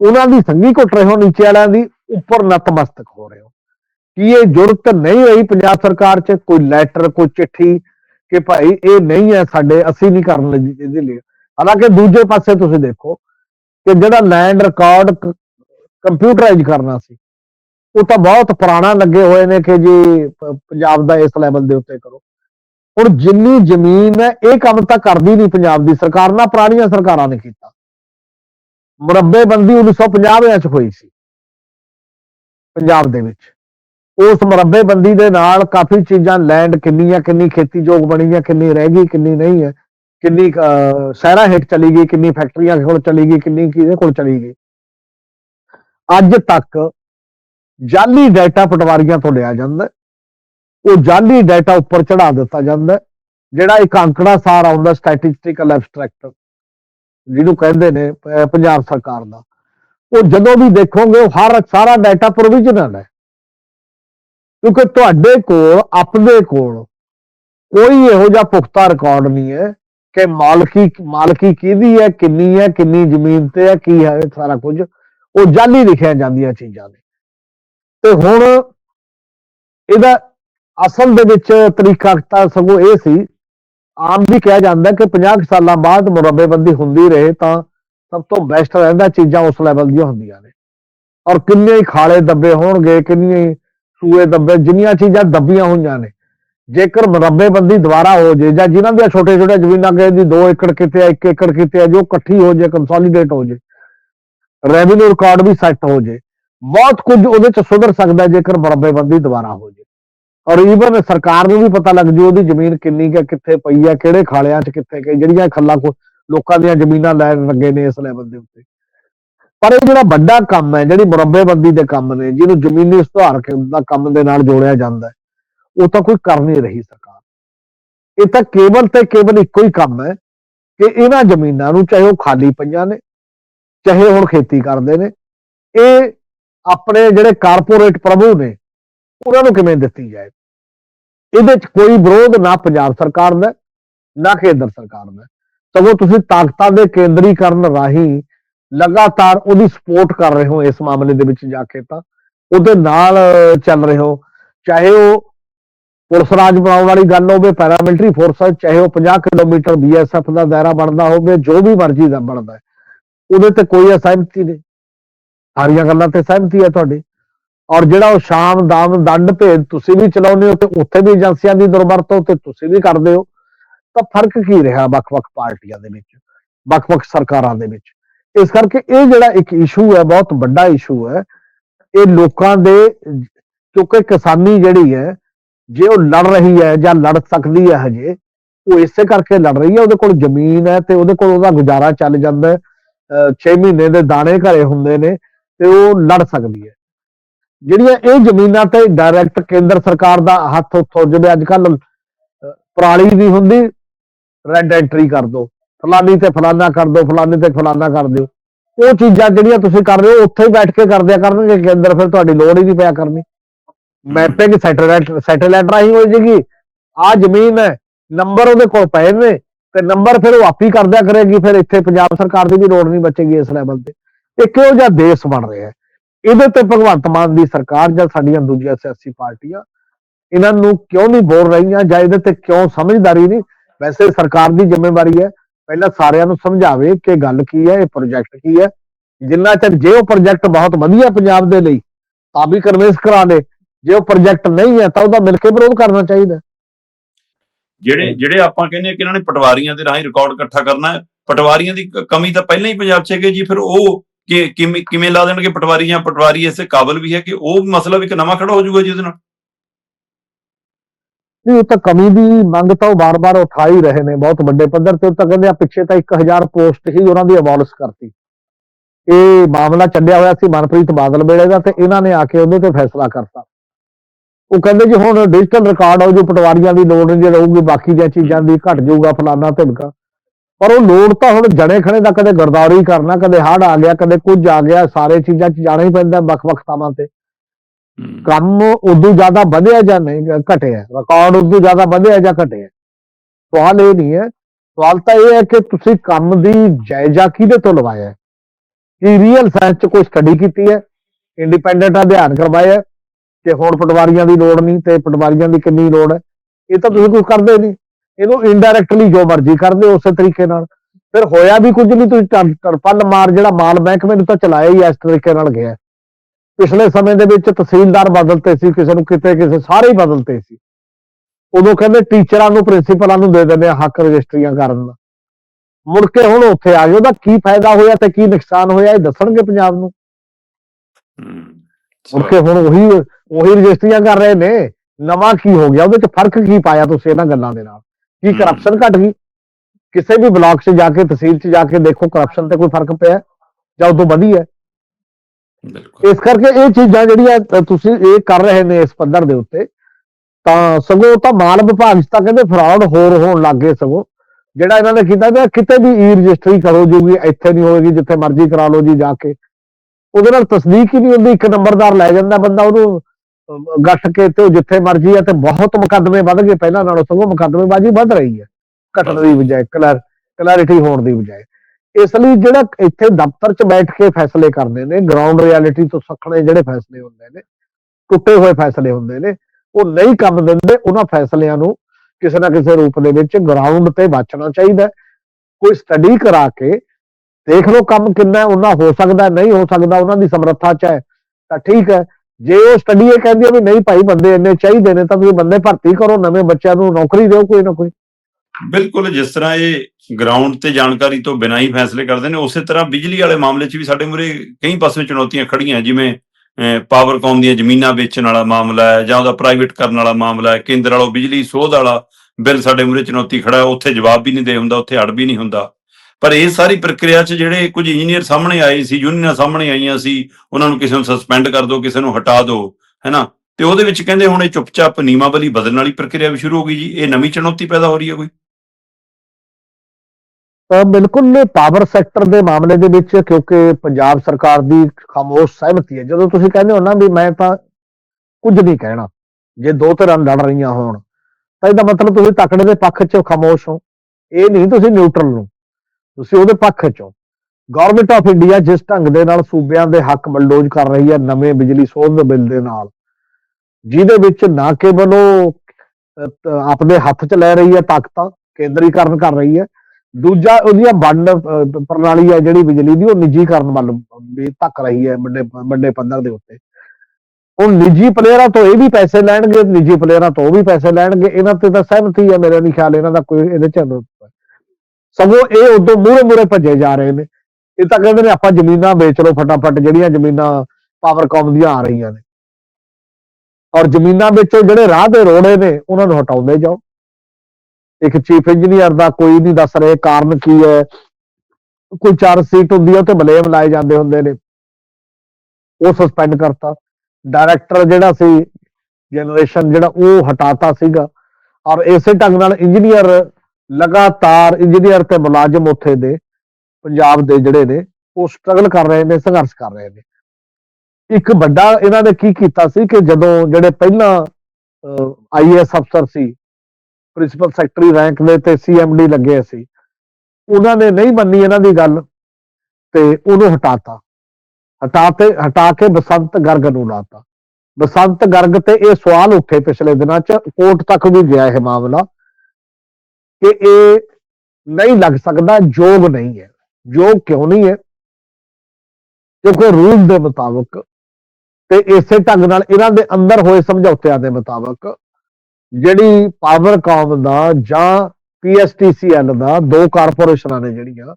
ਉਹਨਾਂ ਦੀ ਸੰਗੀ ਘੁੱਟ ਰਹੇ ਹੋ, ਨੀਚੇ ਵਾਲਿਆਂ ਦੀ ਉੱਪਰ ਨਤਮਸਤਕ ਹੋ ਰਹੇ ਹੋ। ਕੀ ਇਹ ਜ਼ਰੂਰਤ ਨਹੀਂ ਹੋਈ ਪੰਜਾਬ ਸਰਕਾਰ 'ਚ? ਕੋਈ ਲੈਟਰ ਕੋਈ ਚਿੱਠੀ ਕਿ ਭਾਈ ਇਹ ਨਹੀਂ ਹੈ ਸਾਡੇ, ਅਸੀਂ ਨਹੀਂ ਕਰਨ ਲਈ ਇਹਦੇ ਲਈ। ਹਾਲਾਂਕਿ ਦੂਜੇ ਪਾਸੇ ਤੁਸੀਂ ਦੇਖੋ ਕਿ ਜਿਹੜਾ ਲੈਂਡ ਰਿਕਾਰਡ ਕੰਪਿਊਟਰਾਈਜ਼ ਕਰਨਾ ਸੀ, ਉਹ ਤਾਂ ਬਹੁਤ ਪੁਰਾਣਾ ਲੱਗੇ ਹੋਏ ਨੇ ਕਿ ਜੀ ਪੰਜਾਬ ਦਾ ਇਸ ਲੈਵਲ ਦੇ ਉੱਤੇ ਕਰੋ। ਹੁਣ ਜਿੰਨੀ ਜ਼ਮੀਨ ਹੈ, ਇਹ ਕੰਮ ਤਾਂ ਕਰਦੀ ਨਹੀਂ ਪੰਜਾਬ ਦੀ ਸਰਕਾਰ, ਨਾ ਪੁਰਾਣੀਆਂ ਸਰਕਾਰਾਂ ਨੇ ਕੀਤਾ। ਮੁਰੱਬੇਬੰਦੀ 1950 ਚ ਹੋਈ ਸੀ, ਪੰਜਾਬ ਦੇ ਵਿੱਚ। ਉਸ ਮੁਰੱਬੇਬੰਦੀ ਦੇ ਨਾਲ ਕਾਫੀ ਚੀਜ਼ਾਂ ਲੈਂਡ ਕਿੰਨੀ ਹੈ ਕਿੰਨੀ ਖੇਤੀਯੋਗ ਬਣੀ ਹੈ, ਕਿੰਨੀ ਰਹਿ ਗਈ, ਕਿੰਨੀ ਨਹੀਂ ਹੈ। ਕਿੰਨੀ ਅਹ, ਸ਼ਹਿਰਾਂ ਹੇਠ ਚਲੀ ਗਈ ਕਿੰਨੀ ਫੈਕਟਰੀਆਂ ਕੋਲ ਚਲੀ ਗਈ ਕਿੰਨੀ ਕਿਹਦੇ ਕੋਲ ਚਲੀ ਗਈ। ਅੱਜ ਤੱਕ ਜਾਲੀ ਡਾਟਾ ਪਟਵਾਰੀਆਂ ਤੋਂ ਲਿਆ ਜਾਂਦਾ। ਉਹ ਜਾਲੀ ਡਾਟਾ ਉੱਪਰ ਚੜਾ ਦਿੱਤਾ ਜਾਂਦਾ। ਜਿਹੜਾ ਇੱਕ ਅੰਕੜਾ ਸਾਰ ਆਉਂਦਾ ਸਟੈਟਿਸਟੀਕਲ ਐਬਸਟ੍ਰੈਕਟ ਜਿਹਨੂੰ ਕਹਿੰਦੇ ਨੇ ਪੰਜਾਬ ਸਰਕਾਰ ਦਾ। ਉਹ ਜਦੋਂ ਵੀ ਦੇਖੋਗੇ ਉਹ ਹਰ ਸਾਰਾ ਡਾਟਾ ਪ੍ਰੋਵੀਜ਼ਨਲ ਹੈ। ਕਿਉਂਕਿ ਤੁਹਾਡੇ ਕੋਲ ਆਪਣੇ ਕੋਲ ਕੋਈ ਇਹੋ ਜਿਹਾ ਪੁਖਤਾ ਰਿਕਾਰਡ ਨਹੀਂ ਹੈ ਕਿ ਮਾਲਕੀ ਮਾਲਕੀ ਕਿਹਦੀ ਹੈ, ਕਿੰਨੀ ਹੈ, ਕਿੰਨੀ ਜ਼ਮੀਨ ਤੇ ਹੈ, ਕੀ ਹੈ, ਸਾਰਾ ਕੁਝ, ਉਹ ਜਾਲੀ ਲਿਖਿਆ ਜਾਂਦੀਆਂ ਚੀਜ਼ਾਂ ਨੇ। ਤੇ ਹੁਣ ਇਹਦਾ ਅਸਲ ਦੇ ਵਿੱਚ ਤਰੀਕਾ ਤਾਂ ਸਗੋਂ ਇਹ ਸੀ, ਆਮ ਵੀ ਕਿਹਾ ਜਾਂਦਾ ਕਿ 50 ਕੁ ਸਾਲਾਂ ਬਾਅਦ ਮੁਰੱਬੇਬੰਦੀ ਹੁੰਦੀ ਰਹੇ ਤਾਂ ਸਭ ਤੋਂ ਬੈਸਟ ਰਹਿੰਦਾ ਚੀਜ਼ਾਂ ਉਸ ਲੈਵਲ ਦੀਆਂ ਹੁੰਦੀਆਂ ਨੇ। ਔਰ ਕਿੰਨੇ ਹੀ ਖਾਲੇ ਦੱਬੇ ਹੋਣਗੇ, ਕਿੰਨੇ ਹੀ ਸੂਏ ਦੱਬੇ, ਜਿੰਨੀਆਂ ਚੀਜ਼ਾਂ ਦੱਬੀਆਂ ਹੋਈਆਂ ਨੇ ਜੇਕਰ ਮੁਰੱਬੇਬੰਦੀ ਦੁਬਾਰਾ ਹੋ ਜੇ ਜਾਂ ਜਿਨ੍ਹਾਂ ਦੀਆਂ ਛੋਟੇ ਛੋਟੇ ਜ਼ਮੀਨਾਂ ਗਏ ਦੀ 2 ਏਕੜ ਕਿਤੇ 1 ਏਕੜ ਕਿਤੇ ਆ, ਜੋ ਇਕੱਠੀ ਹੋ ਜੇ ਕੰਸੋਲੀਡੇਟ ਹੋ ਜੇ ਰੈਵਨਿਊ ਰਿਕਾਰਡ ਵੀ ਸੈੱਟ ਹੋ ਜੇ ਬਹੁਤ ਕੁਝ ਉਹਦੇ ਚ ਸੁਧਰ ਸਕਦਾ ਜੇਕਰ ਮੁਰੱਬੇਬੰਦੀ ਦੁਬਾਰਾ ਹੋ ਜੇ। ਔਰ ਈਵਨ ਸਰਕਾਰ ਨੂੰ ਵੀ ਪਤਾ ਲੱਗ ਜੂ ਉਹਦੀ ਜ਼ਮੀਨ ਕਿੰਨੀ ਕੁ ਕਿੱਥੇ ਪਈ ਹੈ ਕਿਹੜੇ ਖਾਲਿਆਂ 'ਚ ਕਿੱਥੇ ਗਈ ਜਿਹੜੀਆਂ ਖੱਲਾ ਕੋ ਲੋਕਾਂ ਦੀਆਂ ਜ਼ਮੀਨਾਂ ਲੈਣ ਲੱਗੇ ਨੇ ਇਸ ਲੈਵਲ ਦੇ ਉੱਤੇ। ਪਰ ਇਹ ਜਿਹੜਾ ਵੱਡਾ ਕੰਮ ਹੈ ਜਿਹੜੀ ਮੁਰੱਬੇਬੰਦੀ ਦੇ ਕੰਮ ਨੇ ਜਿਹਨੂੰ ਜ਼ਮੀਨੀ ਸੁਧਾਰ ਕ- ਦਾ ਕੰਮ ਦੇ ਨਾਲ ਜੋੜਿਆ ਜਾਂਦਾ ਹੈ ਉਹ ਤਾਂ ਕੋਈ ਕਰ ਨਹੀਂ ਰਹੀ ਸਰਕਾਰ। ਇਹ ਤਾਂ ਕੇਵਲ ਤੇ ਕੇਵਲ ਇੱਕੋ ਹੀ ਕੰਮ ਹੈ ਕਿ ਇਹਨਾਂ ਜ਼ਮੀਨਾਂ ਨੂੰ ਚਾਹੇ ਉਹ ਖਾਲੀ ਪਈਆਂ ਨੇ, ਚਾਹੇ ਹੁਣ ਖੇਤੀ ਕਰਦੇ ਨੇ, ਇਹ ਆਪਣੇ ਜਿਹੜੇ ਕਾਰਪੋਰੇਟ ਪ੍ਰਭੂ ਨੇ, ਉਹਨਾਂ ਨੂੰ ਕਿਵੇਂ ਦਿੱਤੀ ਜਾਏ? ਇਹਦੇ 'ਚ ਕੋਈ ਵਿਰੋਧ ਨਾ ਪੰਜਾਬ ਸਰਕਾਰ ਦਾ, ਨਾ ਕੇਂਦਰ ਸਰਕਾਰ ਦਾ। ਸਗੋਂ ਤੁਸੀਂ ਤਾਕਤਾਂ ਦੇ ਕੇਂਦਰੀਕਰਨ ਰਾਹੀਂ ਲਗਾਤਾਰ ਉਹਦੀ ਸਪੋਰਟ ਕਰ ਰਹੇ ਹੋ ਇਸ ਮਾਮਲੇ ਦੇ ਵਿੱਚ ਜਾ ਕੇ ਤਾਂ, ਉਹਦੇ ਨਾਲ ਚੱਲ ਰਹੇ ਹੋ, ਚਾਹੇ ਉਹ ਪੁਲਿਸ ਰਾਜ ਬਣਾਉਣ ਵਾਲੀ ਗੱਲ ਹੋਵੇ ਪੈਰਾਮਿਲਟਰੀ ਫੋਰਸ ਚਾਹੇ ਉਹ 50 ਕਿਲੋਮੀਟਰ ਬੀਐਸਐਫ ਦਾ ਦਾਇਰਾ ਬਣਦਾ ਹੋਵੇ, ਜੋ ਵੀ ਮਰਜ਼ੀ ਦਾ ਬਣਦਾ ਉਹਦੇ ਤੇ ਕੋਈ ਅਸਹਿਮਤੀ ਨਹੀਂ। ਸਾਰੀਆਂ ਗੱਲਾਂ ਤੇ ਸਹਿਮਤੀ ਹੈ ਤੁਹਾਡੀ। ਔਰ ਜਿਹੜਾ ਉਹ ਸ਼ਾਮ, ਦਾਮ, ਦੰਡ ਭੇਦ ਤੁਸੀਂ ਵੀ ਚਲਾਉਂਦੇ ਹੋ ਤੇ ਉੱਥੇ ਵੀ ਏਜੰਸੀਆਂ ਦੀ ਦੁਰਵਰਤੋਂ ਤੇ ਤੁਸੀਂ ਵੀ ਕਰਦੇ ਹੋ, ਤਾਂ ਫ਼ਰਕ ਕੀ ਰਿਹਾ ਵੱਖ-ਵੱਖ ਪਾਰਟੀਆਂ ਦੇ ਵਿੱਚ, ਵੱਖ-ਵੱਖ ਸਰਕਾਰਾਂ ਦੇ ਵਿੱਚ? ਇਸ ਕਰਕੇ ਇਹ ਜਿਹੜਾ ਇੱਕ ਇਸ਼ੂ ਹੈ, ਬਹੁਤ ਵੱਡਾ ਇਸ਼ੂ ਹੈ, ਇਹ ਲੋਕਾਂ ਦੇ, ਕਿਉਂਕਿ ਕਿਸਾਨੀ ਜਿਹੜੀ ਹੈ ਜੇ ਉਹ ਲੜ ਰਹੀ ਹੈ ਜਾਂ ਲੜ ਸਕਦੀ ਹੈ ਹਜੇ, ਉਹ ਇਸੇ ਕਰਕੇ ਲੜ ਰਹੀ ਹੈ, ਉਹਦੇ ਕੋਲ ਜ਼ਮੀਨ ਹੈ ਤੇ ਉਹਦੇ ਕੋਲ ਉਹਦਾ ਗੁਜ਼ਾਰਾ ਚੱਲ ਜਾਂਦਾ ਹੈ। 6 ਮਹੀਨੇ ਦੇ ਦਾਣੇ ਘਰੇ ਹੁੰਦੇ ਨੇ ਤੇ ਉਹ ਲੜ ਸਕਦੀ ਹੈ। ਜਿਹੜੀਆਂ ਇਹ ਜ਼ਮੀਨਾਂ ਤੇ ਡਾਇਰੈਕਟ ਕੇਂਦਰ ਸਰਕਾਰ ਦਾ ਹੱਥ ਉੱਥੋਂ, ਜਿਵੇਂ ਅੱਜ ਕੱਲ ਪਰਾਲੀ ਦੀ ਹੁੰਦੀ ਰੈੱਡ ਐਂਟਰੀ ਕਰ ਦੋ, ਫਲਾਨੀ ਤੇ ਫਲਾਨਾ ਕਰ ਦੋ, ਫਲਾਨੀ ਤੇ ਫਲਾਨਾ ਕਰ ਦਿਓ। ਉਹ ਚੀਜ਼ਾਂ ਜਿਹੜੀਆਂ ਤੁਸੀਂ ਕਰ ਰਹੇ ਹੋ, ਉੱਥੇ ਹੀ ਬੈਠ ਕੇ ਕਰਦਿਆ ਕਰਨਗੇ ਕੇਂਦਰ, ਫਿਰ ਤੁਹਾਡੀ ਲੋੜ ਹੀ ਨਹੀਂ ਪਿਆ ਕਰਨੀ। ਮੈਪਿੰਗ ਸੈਟੇਲਾਈਟ ਸੈਟੇਲਾਈਟ ਰਾਹੀਂ ਹੋ ਜਾਏਗੀ ਆ ਜ਼ਮੀਨ ਹੈ ਨੰਬਰ ਉਹਦੇ ਕੋਲ ਪਏ ਨੇ। ਤੇ ਨੰਬਰ ਫਿਰ ਉਹ ਆਪੀ ਕਰਦਿਆ ਕਰੇਗੀ ਫਿਰ ਇੱਥੇ ਪੰਜਾਬ ਸਰਕਾਰ ਦੀ ਵੀ ਲੋੜ ਨਹੀਂ ਬਚੇਗੀ ਇਸ ਲੈਵਲ ਤੇ। ਇਹ ਕਿਹੋ ਜਿਹਾ ਦੇਸ਼ ਬਣ ਰਿਹਾ ਹੈ? ਇਹਦੇ ਤੇ ਭਗਵੰਤ ਮਾਨ ਦੀ ਸਰਕਾਰ ਜਾਂ ਸਾਡੀਆਂ ਦੂਜੀਆਂ ਸਿਆਸੀ ਪਾਰਟੀਆਂ ਇਹਨਾਂ ਨੂੰ ਕਿਉਂ ਨਹੀਂ ਬੋਲ ਰਹੀਆਂ ਜਾਂ ਇਹਦੇ ਤੇ ਕਿਉਂ ਸਮਝਦਾਰੀ ਨਹੀਂ? ਵੈਸੇ ਸਰਕਾਰ ਦੀ ਜ਼ਿੰਮੇਵਾਰੀ ਹੈ ਪਹਿਲਾਂ ਸਾਰਿਆਂ ਨੂੰ ਸਮਝਾਵੇ ਕਿ ਗੱਲ ਕੀ ਹੈ ਇਹ ਪ੍ਰੋਜੈਕਟ ਕੀ ਹੈ। ਜਿੰਨਾ ਚਿਰ ਜੇ ਉਹ ਪ੍ਰੋਜੈਕਟ ਬਹੁਤ ਵਧੀਆ ਪੰਜਾਬ ਦੇ ਲਈ ਤਾਂ ਵੀ ਕਨਵਿੰਸ ਕਰਾ ਦੇ। ਜੇ ਉਹ ਪ੍ਰੋਜੈਕਟ ਨਹੀਂ ਹੈ ਤਾਂ ਉਹਦਾ ਮਿਲ ਕੇ ਵਿਰੋਧ ਕਰਨਾ ਚਾਹੀਦਾ। ਜਿਹੜੇ ਜਿਹੜੇ ਆਪਾਂ ਕਹਿੰਦੇ ਕਿ ਇਹਨਾਂ ਨੇ ਪਟਵਾਰੀਆਂ ਦੇ ਰਾਹੀਂ ਰਿਕਾਰਡ ਇਕੱਠਾ ਕਰਨਾ ਹੈ ਪਟਵਾਰੀਆਂ ਦੀ ਕਮੀ ਤਾਂ ਪਹਿਲਾਂ ਹੀ ਪੰਜਾਬ 'ਚ ਹੈਗੀ ਜੀ ਫਿਰ ਉਹ ਕਿ ਕਿਵੇਂ ਕਿਵੇਂ ਲਾ ਦੇਣਗੇ ਪਟਵਾਰੀ ਜਾਂ ਪਟਵਾਰੀ ਐਸੇ ਕਾਬਲ ਵੀ ਹੈ ਕਿ ਉਹ ਮਸਲਾ ਵੀ ਇੱਕ ਨਵਾਂ ਖੜਾ ਹੋ ਜਾਊਗਾ ਜੀ ਉਹਦੇ ਨਾਲ? ਨਹੀਂ ਉਹ ਤਾਂ ਕਮੀ ਦੀ ਮੰਗ ਤਾਂ ਉਹ ਬਾਰ-ਬਾਰ ਉਠਾ ਹੀ ਰਹੇ ਨੇ ਬਹੁਤ ਵੱਡੇ ਪੱਧਰ ਤੇ ਉਹ ਤਾਂ ਕਹਿੰਦੇ ਆ ਪਿੱਛੇ ਤਾਂ 1000 ਪੋਸਟ ਹੀ ਉਹਨਾਂ ਦੀ ਅਬੋਲਿਸ਼ ਕਰਤੀ। ਇਹ ਮਾਮਲਾ ਚੱਲਿਆ ਹੋਇਆ ਸੀ ਮਨਪ੍ਰੀਤ ਬਾਦਲ ਵੇਲੇ ਦਾ ਤੇ ਇਹਨਾਂ ਨੇ ਆ ਕੇ ਉਹਦੇ ਤੇ ਫੈਸਲਾ ਕਰਤਾ। ਉਹ ਕਹਿੰਦੇ ਜੀ ਹੁਣ ਡਿਜੀਟਲ ਰਿਕਾਰਡ ਹੋ ਜੋ ਪਟਵਾਰੀਆਂ ਦੀ ਲੋੜ ਨਹੀਂ ਰਹੂਗੀ ਬਾਕੀ ਦੀਆਂ ਚੀਜ਼ਾਂ ਦੀ ਘਟ ਜਾਊਗਾ ਫਲਾਨਾ ਧਿਮਕਾ। ਪਰ ਉਹ ਲੋੜ ਤਾਂ ਹੁਣ ਜਣੇ ਖਣੇ ਦਾ ਕਦੇ ਗਰਦਾਵਰੀ ਕਰਨਾ ਕਦੇ ਹੜ ਆ ਗਿਆ ਕਦੇ ਕੁਝ ਆ ਗਿਆ ਸਾਰੇ ਚੀਜ਼ਾਂ 'ਚ ਜਾਣਾ ਹੀ ਪੈਂਦਾ ਵੱਖ-ਵੱਖ ਥਾਵਾਂ ਤੇ। ਕੰਮ ਉਦੋਂ ਜ਼ਿਆਦਾ ਵਧਿਆ ਜਾਂ ਨਹੀਂ ਘਟਿਆ? ਰਿਕਾਰਡ ਉਦੋਂ ਜ਼ਿਆਦਾ ਵਧਿਆ ਜਾਂ ਘਟਿਆ? ਸਵਾਲ ਇਹ ਨਹੀਂ ਹੈ। ਸਵਾਲ ਤਾਂ ਇਹ ਹੈ ਕਿ ਤੁਸੀਂ ਕੰਮ ਦੀ ਜਾਇਜ਼ਾ ਕਿਹਦੇ ਤੋਂ ਲਵਾਇਆ? ਹੈ ਕੀ ਰੀਅਲ ਸਾਇੰਸ 'ਚ ਕੋਈ ਸਟੱਡੀ ਕੀਤੀ ਹੈ? ਇੰਡੀਪੈਂਡੈਂਟ ਅਧਿਐਨ ਕਰਵਾਇਆ? ਹੈ ਕਿ ਹੁਣ ਪਟਵਾਰੀਆਂ ਦੀ ਲੋੜ ਨਹੀਂ ਤੇ ਪਟਵਾਰੀਆਂ ਦੀ ਕਿੰਨੀ ਲੋੜ ਹੈ। ਇਹ ਤਾਂ ਤੁਸੀਂ ਕੁਝ ਕਰਦੇ ਨਹੀਂ। ਇਹਨੂੰ ਇਨਡਾਇਰੈਕਟਲੀ ਜੋ ਮਰਜ਼ੀ ਕਰਦੇ ਹੋ ਉਸੇ ਤਰੀਕੇ ਨਾਲ। ਫਿਰ ਹੋਇਆ ਵੀ ਕੁਝ ਨਹੀਂ ਤੁਸੀਂ ਟਰਪਲ ਮਾਰ ਜਿਹੜਾ ਮਾਲ ਮਹਿਕਮੇ ਨੂੰ ਤਾਂ ਚਲਾਇਆ ਹੀ ਇਸ ਤਰੀਕੇ ਨਾਲ ਗਿਆ। ਪਿਛਲੇ ਸਮੇਂ ਦੇ ਵਿੱਚ ਤਹਿਸੀਲਦਾਰ ਬਦਲਤੇ ਸੀ ਕਿਸੇ ਨੂੰ ਕਿਤੇ ਕਿਸੇ ਸਾਰੇ ਹੀ ਬਦਲਤੇ ਸੀ। ਉਦੋਂ ਕਹਿੰਦੇ ਟੀਚਰਾਂ ਨੂੰ ਪ੍ਰਿੰਸੀਪਲਾਂ ਨੂੰ ਦੇ ਦਿੰਦੇ ਆ ਹੱਕ ਰਜਿਸਟਰੀਆਂ ਕਰਨ ਦਾ। ਮੁੜ ਕੇ ਹੁਣ ਉੱਥੇ ਆ ਗਏ ਉਹਦਾ ਕੀ ਫਾਇਦਾ ਹੋਇਆ ਤੇ ਕੀ ਨੁਕਸਾਨ ਹੋਇਆ ਇਹ ਦੱਸਣਗੇ ਪੰਜਾਬ ਨੂੰ। ਮੁੜ ਕੇ ਹੁਣ ਉਹੀ ਉਹੀ ਰਜਿਸਟਰੀਆਂ ਕਰ ਰਹੇ ਨੇ। ਨਵਾਂ ਕੀ ਹੋ ਗਿਆ? ਉਹਦੇ ਚ ਫ਼ਰਕ ਕੀ ਪਾਇਆ ਤੁਸੀਂ ਇਹਨਾਂ ਗੱਲਾਂ ਦੇ ਨਾਲ? ਕੀ। ਕਰਪਸ਼ਨ ਘਟ ਗਈ? ਕਿਸੇ ਵੀ ਬਲਾਕ 'ਚ ਜਾ ਕੇ ਤਹਿਸੀਲ 'ਚ ਜਾ ਕੇ ਦੇਖੋ ਕਰਪਸ਼ਨ ਤੇ ਕੋਈ ਫ਼ਰਕ ਪਿਆ? ਜਾਂ ਉਦੋਂ ਵਧੀ ਹੈ? ਬਿਲਕੁਲ। ਇਸ ਕਰਕੇ ਇਹ ਚੀਜ਼ਾਂ ਜਿਹੜੀਆਂ ਤੁਸੀਂ ਇਹ ਕਰ ਰਹੇ ਨੇ ਇਸ ਪੱਧਰ ਦੇ ਉੱਤੇ ਤਾਂ ਸਗੋਂ ਤਾਂ ਮਾਲ ਵਿਭਾਗ 'ਚ ਤਾਂ ਕਹਿੰਦੇ ਫਰਾਡ ਹੋਰ ਹੋਣ ਲੱਗੇ ਸਗੋਂ। ਜਿਹੜਾ ਇਹਨਾਂ ਨੇ ਕੀਤਾ ਵੀ ਕਿਤੇ ਵੀ ਈ ਰਜਿਸਟਰੀ ਕਰੋ ਜੂਗੀ ਇੱਥੇ ਨਹੀਂ ਹੋਏਗੀ ਜਿੱਥੇ ਮਰਜ਼ੀ ਕਰਾ ਲਓ ਜੀ ਜਾ ਕੇ। ਉਹਦੇ ਨਾਲ ਤਸਦੀਕ ਹੀ ਨਹੀਂ ਹੁੰਦੀ ਇੱਕ ਨੰਬਰਦਾਰ ਲੈ ਜਾਂਦਾ ਬੰਦਾ ਉਹਨੂੰ ਗੱਠ ਕੇ ਤੇ ਉਹ ਜਿੱਥੇ ਮਰਜ਼ੀ ਹੈ ਤੇ ਬਹੁਤ ਮੁਕੱਦਮੇ ਵੱਧ ਗਏ। ਪਹਿਲਾਂ ਨਾਲੋਂ ਸਗੋਂ ਮੁਕੱਦਮੇਬਾਜ਼ੀ ਵੱਧ ਰਹੀ ਹੈ। ਘਟਣ ਦੀ ਬਜਾਏ ਕਲੈਰ ਕਲੈਰਿਟੀ ਹੋਣ ਦੀ ਬਜਾਏ। ਇਸ ਲਈ ਜਿਹੜਾ ਇੱਥੇ ਦਫ਼ਤਰ 'ਚ ਬੈਠ ਕੇ ਫੈਸਲੇ ਕਰਦੇ ਨੇ ਗਰਾਊਂਡ ਰਿਐਲਿਟੀ ਤੋਂ ਸਖਣੇ ਜਿਹੜੇ ਫੈਸਲੇ ਹੁੰਦੇ ਨੇ ਟੁੱਟੇ ਹੋਏ ਫੈਸਲੇ ਹੁੰਦੇ ਨੇ ਉਹ ਨਹੀਂ ਕੰਮ ਦਿੰਦੇ ਉਹਨਾਂ ਫੈਸਲਿਆਂ ਨੂੰ ਕਿਸੇ ਨਾ ਕਿਸੇ ਰੂਪ ਦੇ ਵਿੱਚ ਗਰਾਊਂਡ ਤੇ ਬਚਣਾ ਚਾਹੀਦਾ ਕੋਈ ਸਟੱਡੀ ਕਰਾ ਕੇ ਦੇਖ ਲਓ ਕੰਮ ਕਿੰਨਾ ਹੈ, ਉਹਨਾਂ ਹੋ ਸਕਦਾ ਨਹੀਂ ਹੋ ਸਕਦਾ ਉਹਨਾਂ ਦੀ ਸਮਰੱਥਾ 'ਚ ਹੈ ਤਾਂ ਠੀਕ ਹੈ। ਜੇ ਉਹ ਸਟੱਡੀ ਇਹ ਕਹਿੰਦੀ ਹੈ ਵੀ ਨਹੀਂ ਭਾਈ ਬੰਦੇ ਇੰਨੇ ਚਾਹੀਦੇ ਨੇ ਤਾਂ ਤੁਸੀਂ ਬੰਦੇ ਭਰਤੀ ਕਰੋ, ਨਵੇਂ ਬੱਚਿਆਂ ਨੂੰ ਨੌਕਰੀ ਦਿਓ ਕੋਈ ਨਾ ਕੋਈ। ਬਿਲਕੁਲ, ਜਿਸ ਤਰ੍ਹਾਂ ਇਹ ਗਰਾਊਂਡ ਤੇ ਜਾਣਕਾਰੀ ਤੋਂ ਬਿਨਾਂ ਹੀ ਫੈਸਲੇ ਕਰਦੇ ਨੇ, ਉਸੇ ਤਰ੍ਹਾਂ ਬਿਜਲੀ ਵਾਲੇ ਮਾਮਲੇ 'ਚ ਵੀ ਸਾਡੇ ਮੂਹਰੇ ਕਈ ਪਾਸੇ ਚੁਣੌਤੀਆਂ ਖੜੀਆਂ ਜਿਵੇਂ ਪਾਵਰਕਾਮ ਦੀਆਂ ਜ਼ਮੀਨਾਂ ਵੇਚਣ ਵਾਲਾ ਮਾਮਲਾ ਹੈ, ਜਾਂ ਉਹਦਾ ਪ੍ਰਾਈਵੇਟ ਕਰਨ ਵਾਲਾ ਮਾਮਲਾ ਹੈ, ਕੇਂਦਰ ਵਾਲੋ ਬਿਜਲੀ ਸੋਧ ਵਾਲਾ ਬਿੱਲ ਸਾਡੇ ਮੂਹਰੇ ਚੁਣੌਤੀ ਖੜਾ ਉੱਥੇ ਜਵਾਬ ਵੀ ਨਹੀਂ ਦੇ ਹੁੰਦਾ, ਉੱਥੇ ਅੜ ਵੀ ਨਹੀਂ ਹੁੰਦਾ। ਪਰ ਇਹ ਸਾਰੀ ਪ੍ਰਕਿਰਿਆ 'ਚ ਜਿਹੜੇ ਕੁਝ ਇੰਜੀਨੀਅਰ ਸਾਹਮਣੇ ਆਏ ਸੀ, ਯੂਨੀਅਨਾਂ ਸਾਹਮਣੇ ਆਈਆਂ ਸੀ, ਉਹਨਾਂ ਨੂੰ ਕਿਸੇ ਨੂੰ ਸਸਪੈਂਡ ਕਰ ਦਿਓ ਕਿਸੇ ਨੂੰ ਹਟਾ ਦਿਓ ਹੈਨਾ? ਤੇ ਉਹਦੇ ਵਿੱਚ ਕਹਿੰਦੇ ਹੁਣ ਇਹ ਚੁੱਪਚਾਪ ਨੀਮਾਵਲੀ ਬਦਲਣ ਵਾਲੀ ਪ੍ਰਕਿਰਿਆ ਵੀ ਸ਼ੁਰੂ ਹੋ ਗਈ ਜੀ। ਇਹ ਨਵੀਂ ਚੁਣੌਤੀ ਪੈਦਾ ਹੋ ਰਹੀ ਹੈ ਕੋਈ? ਬਿਲਕੁਲ ਪਾਵਰ ਸੈਕਟਰ ਦੇ ਮਾਮਲੇ ਦੇ ਵਿੱਚ, ਕਿਉਂਕਿ ਪੰਜਾਬ ਸਰਕਾਰ ਦੀ ਖਾਮੋਸ਼ ਸਹਿਮਤੀ ਹੈ। ਜਦੋਂ ਤੁਸੀਂ ਕਹਿੰਦੇ ਹੋ ਨਾ ਵੀ ਮੈਂ ਤਾਂ ਕੁਝ ਨਹੀਂ ਕਹਿਣਾ, ਜੇ ਦੋ ਧਿਰਾਂ ਲੜ ਰਹੀਆਂ ਹੋਣ, ਤਾਂ ਇਹਦਾ ਮਤਲਬ ਤੁਸੀਂ ਤਕੜੇ ਦੇ ਪੱਖ 'ਚ ਖਾਮੋਸ਼ ਹੋ। ਇਹ ਨਹੀਂ ਤੁਸੀਂ ਨਿਊਟਰਲ ਨੂੰ। ਤੁਸੀਂ ਉਹਦੇ ਪੱਖ ਚੋਂ ਹੋ। ਗਵਰਨਮੈਂਟ ਆਫ ਇੰਡੀਆ ਜਿਸ ਢੰਗ ਦੇ ਨਾਲ ਸੂਬਿਆਂ ਦੇ ਹੱਕ ਮਲਡੋਜ਼ ਕਰ ਰਹੀ ਹੈ ਨਵੇਂ ਬਿਜਲੀ ਸੋਧ ਬਿੱਲ ਦੇ ਨਾਲ, ਜਿਹਦੇ ਵਿੱਚ ਨਾ ਕੇਵਲ ਉਹ ਆਪਣੇ ਹੱਥ 'ਚ ਲੈ ਰਹੀ ਹੈ ਤਾਕਤਾਂ, ਕੇਂਦਰੀਕਰਨ ਕਰ ਰਹੀ ਹੈ, ਦੂਜਾ ਉਹਦੀਆਂ ਵੰਡ ਪ੍ਰਣਾਲੀ ਹੈ ਜਿਹੜੀ ਬਿਜਲੀ ਦੀ, ਉਹ ਨਿੱਜੀਕਰਨ ਵੱਲ ਵੀ ਧੱਕ ਰਹੀ ਹੈ ਵੱਡੇ ਵੱਡੇ ਪੱਧਰ ਦੇ ਉੱਤੇ। ਉਹ ਨਿੱਜੀ ਪਲੇਅਰਾਂ ਤੋਂ ਇਹ ਵੀ ਪੈਸੇ ਲੈਣਗੇ, ਨਿੱਜੀ ਪਲੇਅਰਾਂ ਤੋਂ ਉਹ ਵੀ ਪੈਸੇ ਲੈਣਗੇ, ਇਹਨਾਂ ਤੇ ਤਾਂ ਸਹਿਮਤੀ ਹੈ ਮੇਰੇ ਨਹੀਂ ਖਿਆਲ, ਇਹਨਾਂ ਦਾ ਕੋਈ, ਇਹਦੇ ਚ ਸਗੋਂ ਇਹ ਉਦੋਂ ਮੂਹਰੇ ਮੂਹਰੇ ਭੱਜੇ ਜਾ ਰਹੇ ਨੇ। ਇਹ ਤਾਂ ਕਹਿੰਦੇ ਨੇ ਆਪਾਂ ਜ਼ਮੀਨਾਂ ਵੇਚ ਲਓ ਫਟਾਫਟ, ਜਿਹੜੀਆਂ ਜ਼ਮੀਨਾਂ ਪਾਵਰਕਾਮ ਦੀਆਂ ਆ ਰਹੀਆਂ ਨੇ। ਔਰ ਜ਼ਮੀਨਾਂ ਵਿੱਚ ਜਿਹੜੇ ਰਾਹ ਦੇ ਰੋੜੇ ਨੇ, ਉਹਨਾਂ ਨੂੰ ਹਟਾਉਂਦੇ ਜਾਓ। ਇੱਕ ਚੀਫ ਇੰਜੀਨੀਅਰ ਦਾ ਕੋਈ ਨਹੀਂ ਦੱਸ ਰਹੇ ਕਾਰਨ ਕੀ ਹੈ। ਕੋਈ ਚਾਰ ਸੀਟ ਹੁੰਦੀ ਹੈ ਤੇ ਬਲੇਮ ਲਾਏ ਜਾਂਦੇ ਹੁੰਦੇ ਨੇ। ਉਹ ਸਸਪੈਂਡ ਕਰਤਾ। ਡਾਇਰੈਕਟਰ ਜਿਹੜਾ ਸੀ ਜਨਰੇਸ਼ਨ ਜਿਹੜਾ ਉਹ ਹਟਾਤਾ ਸੀਗਾ। ਔਰ ਇਸੇ ਢੰਗ ਨਾਲ ਇੰਜੀਨੀਅਰ ਲਗਾਤਾਰ ਇੰਜੀਨੀਅਰ ਤੇ ਮੁਲਾਜ਼ਮ ਉੱਥੇ ਦੇ, ਪੰਜਾਬ ਦੇ ਜਿਹੜੇ ਨੇ, ਉਹ ਸਟਰਗਲ ਕਰ ਰਹੇ ਨੇ, ਸੰਘਰਸ਼ ਕਰ ਰਹੇ ਨੇ। ਇੱਕ ਵੱਡਾ ਇਹਨਾਂ ਨੇ ਕੀ ਕੀਤਾ ਸੀ ਕਿ ਜਦੋਂ ਜਿਹੜੇ ਪਹਿਲਾਂ ਆਈਐਸ ਅਫਸਰ ਸੀ ਪ੍ਰਿੰਸੀਪਲ ਸੈਕਟਰੀ ਰੈਂਕ ਦੇ ਤੇ ਸੀਐਮਡੀ ਲੱਗੇ ਸੀ, ਉਹਨਾਂ ਨੇ ਨਹੀਂ ਮੰਨੀ ਇਹਨਾਂ ਦੀ ਗੱਲ ਤੇ ਉਹਨੂੰ ਹਟਾਤਾ। ਹਟਾ ਤੇ ਹਟਾ ਕੇ ਬਸੰਤ ਗਰਗ ਨੂੰ ਲਾਤਾ। ਬਸੰਤ ਗਰਗ ਤੇ ਇਹ ਸਵਾਲ ਉੱਠੇ ਪਿਛਲੇ ਦਿਨਾਂ 'ਚ, ਕੋਰਟ ਤੱਕ ਵੀ ਗਿਆ ਇਹ ਮਾਮਲਾ। ਕਿ ਇਹ ਨਹੀਂ ਲੱਗ ਸਕਦਾ, ਯੋਗ ਨਹੀਂ ਹੈ। ਯੋਗ ਕਿਉਂ ਨਹੀਂ ਹੈ? ਕਿਉਂਕਿ ਰੂਲ ਦੇ ਮੁਤਾਬਕ ਤੇ ਇਸੇ ਢੰਗ ਨਾਲ ਇਹਨਾਂ ਦੇ ਅੰਦਰ ਹੋਏ ਸਮਝੌਤਿਆਂ ਦੇ ਮੁਤਾਬਕ ਜਿਹੜੀ ਪਾਵਰ ਕਾਮ ਦਾ ਜਾਂ ਪੀਐਸਟੀਸੀਐਲ ਦਾ ਦੋ ਕਾਰਪੋਰੇਸ਼ਨਾਂ ਨੇ ਜਿਹੜੀਆਂ,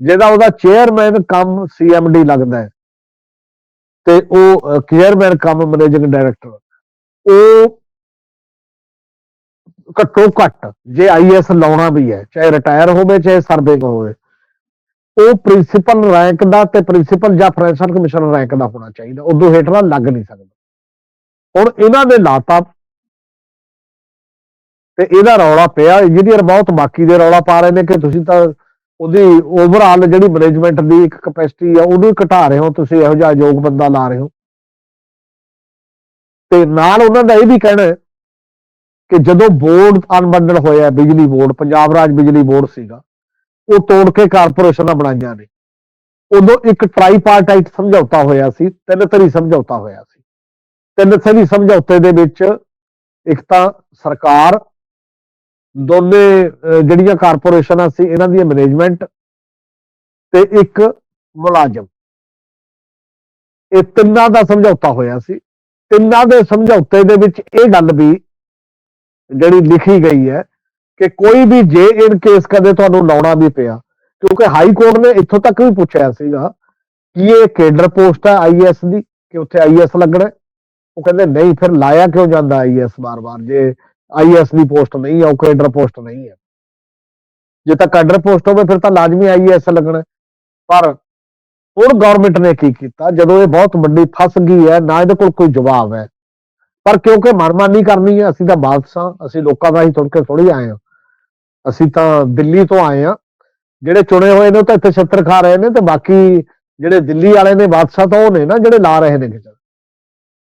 ਜਿਹਦਾ ਉਹਦਾ ਚੇਅਰਮੈਨ ਕੰਮ ਸੀਐਮਡੀ ਲੱਗਦਾ ਹੈ ਤੇ ਉਹ ਚੇਅਰਮੈਨ ਕੰਮ ਮੈਨੇਜਿੰਗ ਡਾਇਰੈਕਟਰ, ਉਹ ਘੱਟੋ ਘੱਟ ਜੇ ਆਈਐਸ ਲਾਉਣਾ ਵੀ ਹੈ, ਚਾਹੇ ਰਿਟਾਇਰ ਹੋਵੇ, ਚਾਹੇ ਸਰਵਿੰਗ ਹੋਵੇ, ਉਹ ਪ੍ਰਿੰਸੀਪਲ ਰੈਂਕ ਦਾ ਤੇ ਪ੍ਰਿੰਸੀਪਲ ਜਾਂ ਫਾਈਨੈਂਸ਼ੀਅਲ ਕਮਿਸ਼ਨਰ ਰੈਂਕ ਦਾ ਹੋਣਾ ਚਾਹੀਦਾ, ਉਦੋਂ ਹੇਠਲਾ ਲੱਗ ਨਹੀਂ ਸਕਦਾ। ਹੁਣ ਇਹਨਾਂ ਦੇ ਲਾਤਾ ਤੇ ਇਹਦਾ ਰੌਲਾ ਪਿਆ ਇੰਜੀਨੀਅਰ ਬਹੁਤ ਬਾਕੀ ਦੇ ਰੌਲਾ ਪਾ ਰਹੇ ਨੇ ਕਿ ਤੁਸੀਂ ਤਾਂ ਉਹਦੀ ਓਵਰਆਲ ਜਿਹੜੀ ਮੈਨੇਜਮੈਂਟ ਦੀ ਇੱਕ ਕਪੈਸਿਟੀ ਆ, ਉਹਨੂੰ ਘਟਾ ਰਹੇ ਹੋ, ਤੁਸੀਂ ਇਹੋ ਜਿਹਾ ਯੋਗ ਬੰਦਾ ਲਾ ਰਹੇ ਹੋ। ਤੇ ਨਾਲ ਉਹਨਾਂ ਦਾ ਇਹ ਵੀ ਕਹਿਣਾ ਕਿ ਜਦੋਂ ਬੋਰਡ ਅਨਬੰਡਲ ਹੋਇਆ ਬਿਜਲੀ ਬੋਰਡ, ਪੰਜਾਬ ਰਾਜ ਬਿਜਲੀ ਬੋਰਡ ਸੀਗਾ, ਉਹ ਤੋੜ ਕੇ ਕਾਰਪੋਰੇਸ਼ਨਾਂ ਬਣਾਈਆਂ ਨੇ। ਉਦੋਂ ਇੱਕ ਟ੍ਰਾਈਪਾਰਟਾਈਟ ਸਮਝੌਤਾ ਹੋਇਆ ਸੀ, ਤਿੰਨ ਧਰੀ ਸਮਝੌਤਾ ਹੋਇਆ ਸੀ। ਤਿੰਨ ਧਰੀ ਸਮਝੌਤੇ ਦੇ ਵਿੱਚ ਇੱਕ ਤਾਂ ਸਰਕਾਰ, ਦੋਨੇ ਜਿਹੜੀਆਂ ਕਾਰਪੋਰੇਸ਼ਨਾਂ ਸੀ, ਇਹਨਾਂ ਦੀ ਮੈਨੇਜਮੈਂਟ ਤੇ ਇੱਕ ਮੁਲਾਜ਼ਮ। ਇਹ ਤਿੰਨਾਂ ਦਾ ਸਮਝੌਤਾ ਹੋਇਆ ਸੀ। ਤਿੰਨਾਂ ਦੇ ਸਮਝੌਤੇ ਦੇ ਵਿੱਚ ਇਹ ਗੱਲ ਵੀ ਜਿਹੜੀ ਲਿਖੀ ਗਈ ਹੈ ਕਿ ਕੋਈ ਵੀ ਜੇ ਇਨ ਕੇਸ ਕਦੇ ਤੁਹਾਨੂੰ ਲਾਉਣਾ ਵੀ ਪਿਆ, ਕਿਉਂਕਿ ਹਾਈ ਕੋਰਟ ਨੇ ਇੱਥੋਂ ਤੱਕ ਵੀ ਪੁੱਛਿਆ ਸੀਗਾ ਕਿ ਇਹ ਕੇਡਰ ਪੋਸਟ ਹੈ ਆਈਐਸ ਦੀ, ਕਿ ਉੱਥੇ ਆਈਐਸ ਲੱਗਣਾ ਉਹ ਕਹਿੰਦੇ, ਨਹੀਂ, ਫਿਰ ਲਾਇਆ ਕਿਉਂ ਜਾਂਦਾ ਆਈਐਸ ਬਾਰ-ਬਾਰ ਜੇ ਆਈਐਸ ਦੀ ਪੋਸਟ ਨਹੀਂ ਹੈ ਉਹ ਕੇਡਰ ਪੋਸਟ ਨਹੀਂ ਹੈ ਜੇ ਤਾਂ ਕੇਡਰ ਪੋਸਟ ਹੋਵੇ, ਫਿਰ ਤਾਂ ਲਾਜ਼ਮੀ ਆਈਐਸ ਲੱਗਣਾ ਪਰ ਹੁਣ ਗਵਰਨਮੈਂਟ ਨੇ ਕੀ ਕੀਤਾ? ਜਦੋਂ ਇਹ ਬਹੁਤ ਵੱਡੀ ਫਸ ਗਈ ਹੈ, ਨਾ ਇਹਦੇ ਕੋਲ ਕੋਈ ਜਵਾਬ ਹੈ। ਪਰ ਕਿਉਂਕਿ ਮਨਮਾਨੀ ਕਰਨੀ ਹੈ, ਅਸੀਂ ਤਾਂ ਬਾਦਸ਼ਾਹ ਅਸੀਂ ਲੋਕਾਂ ਦਾ ਹੀ ਤੁਰ ਕੇ ਥੋੜੀ ਆਏ ਹਾਂ। ਅਸੀਂ ਤਾਂ ਦਿੱਲੀ ਤੋਂ ਆਏ ਹਾਂ। ਜਿਹੜੇ ਚੁਣੇ ਹੋਏ ਨੇ ਉਹ ਤਾਂ ਇੱਥੇ ਛੱਤਰ ਖਾ ਰਹੇ ਨੇ ਤੇ ਬਾਕੀ ਜਿਹੜੇ ਦਿੱਲੀ ਵਾਲੇ ਨੇ ਬਾਦਸ਼ਾਹ ਤਾਂ ਉਹ ਨੇ ਨਾ, ਜਿਹੜੇ ਲਾ ਰਹੇ ਨੇ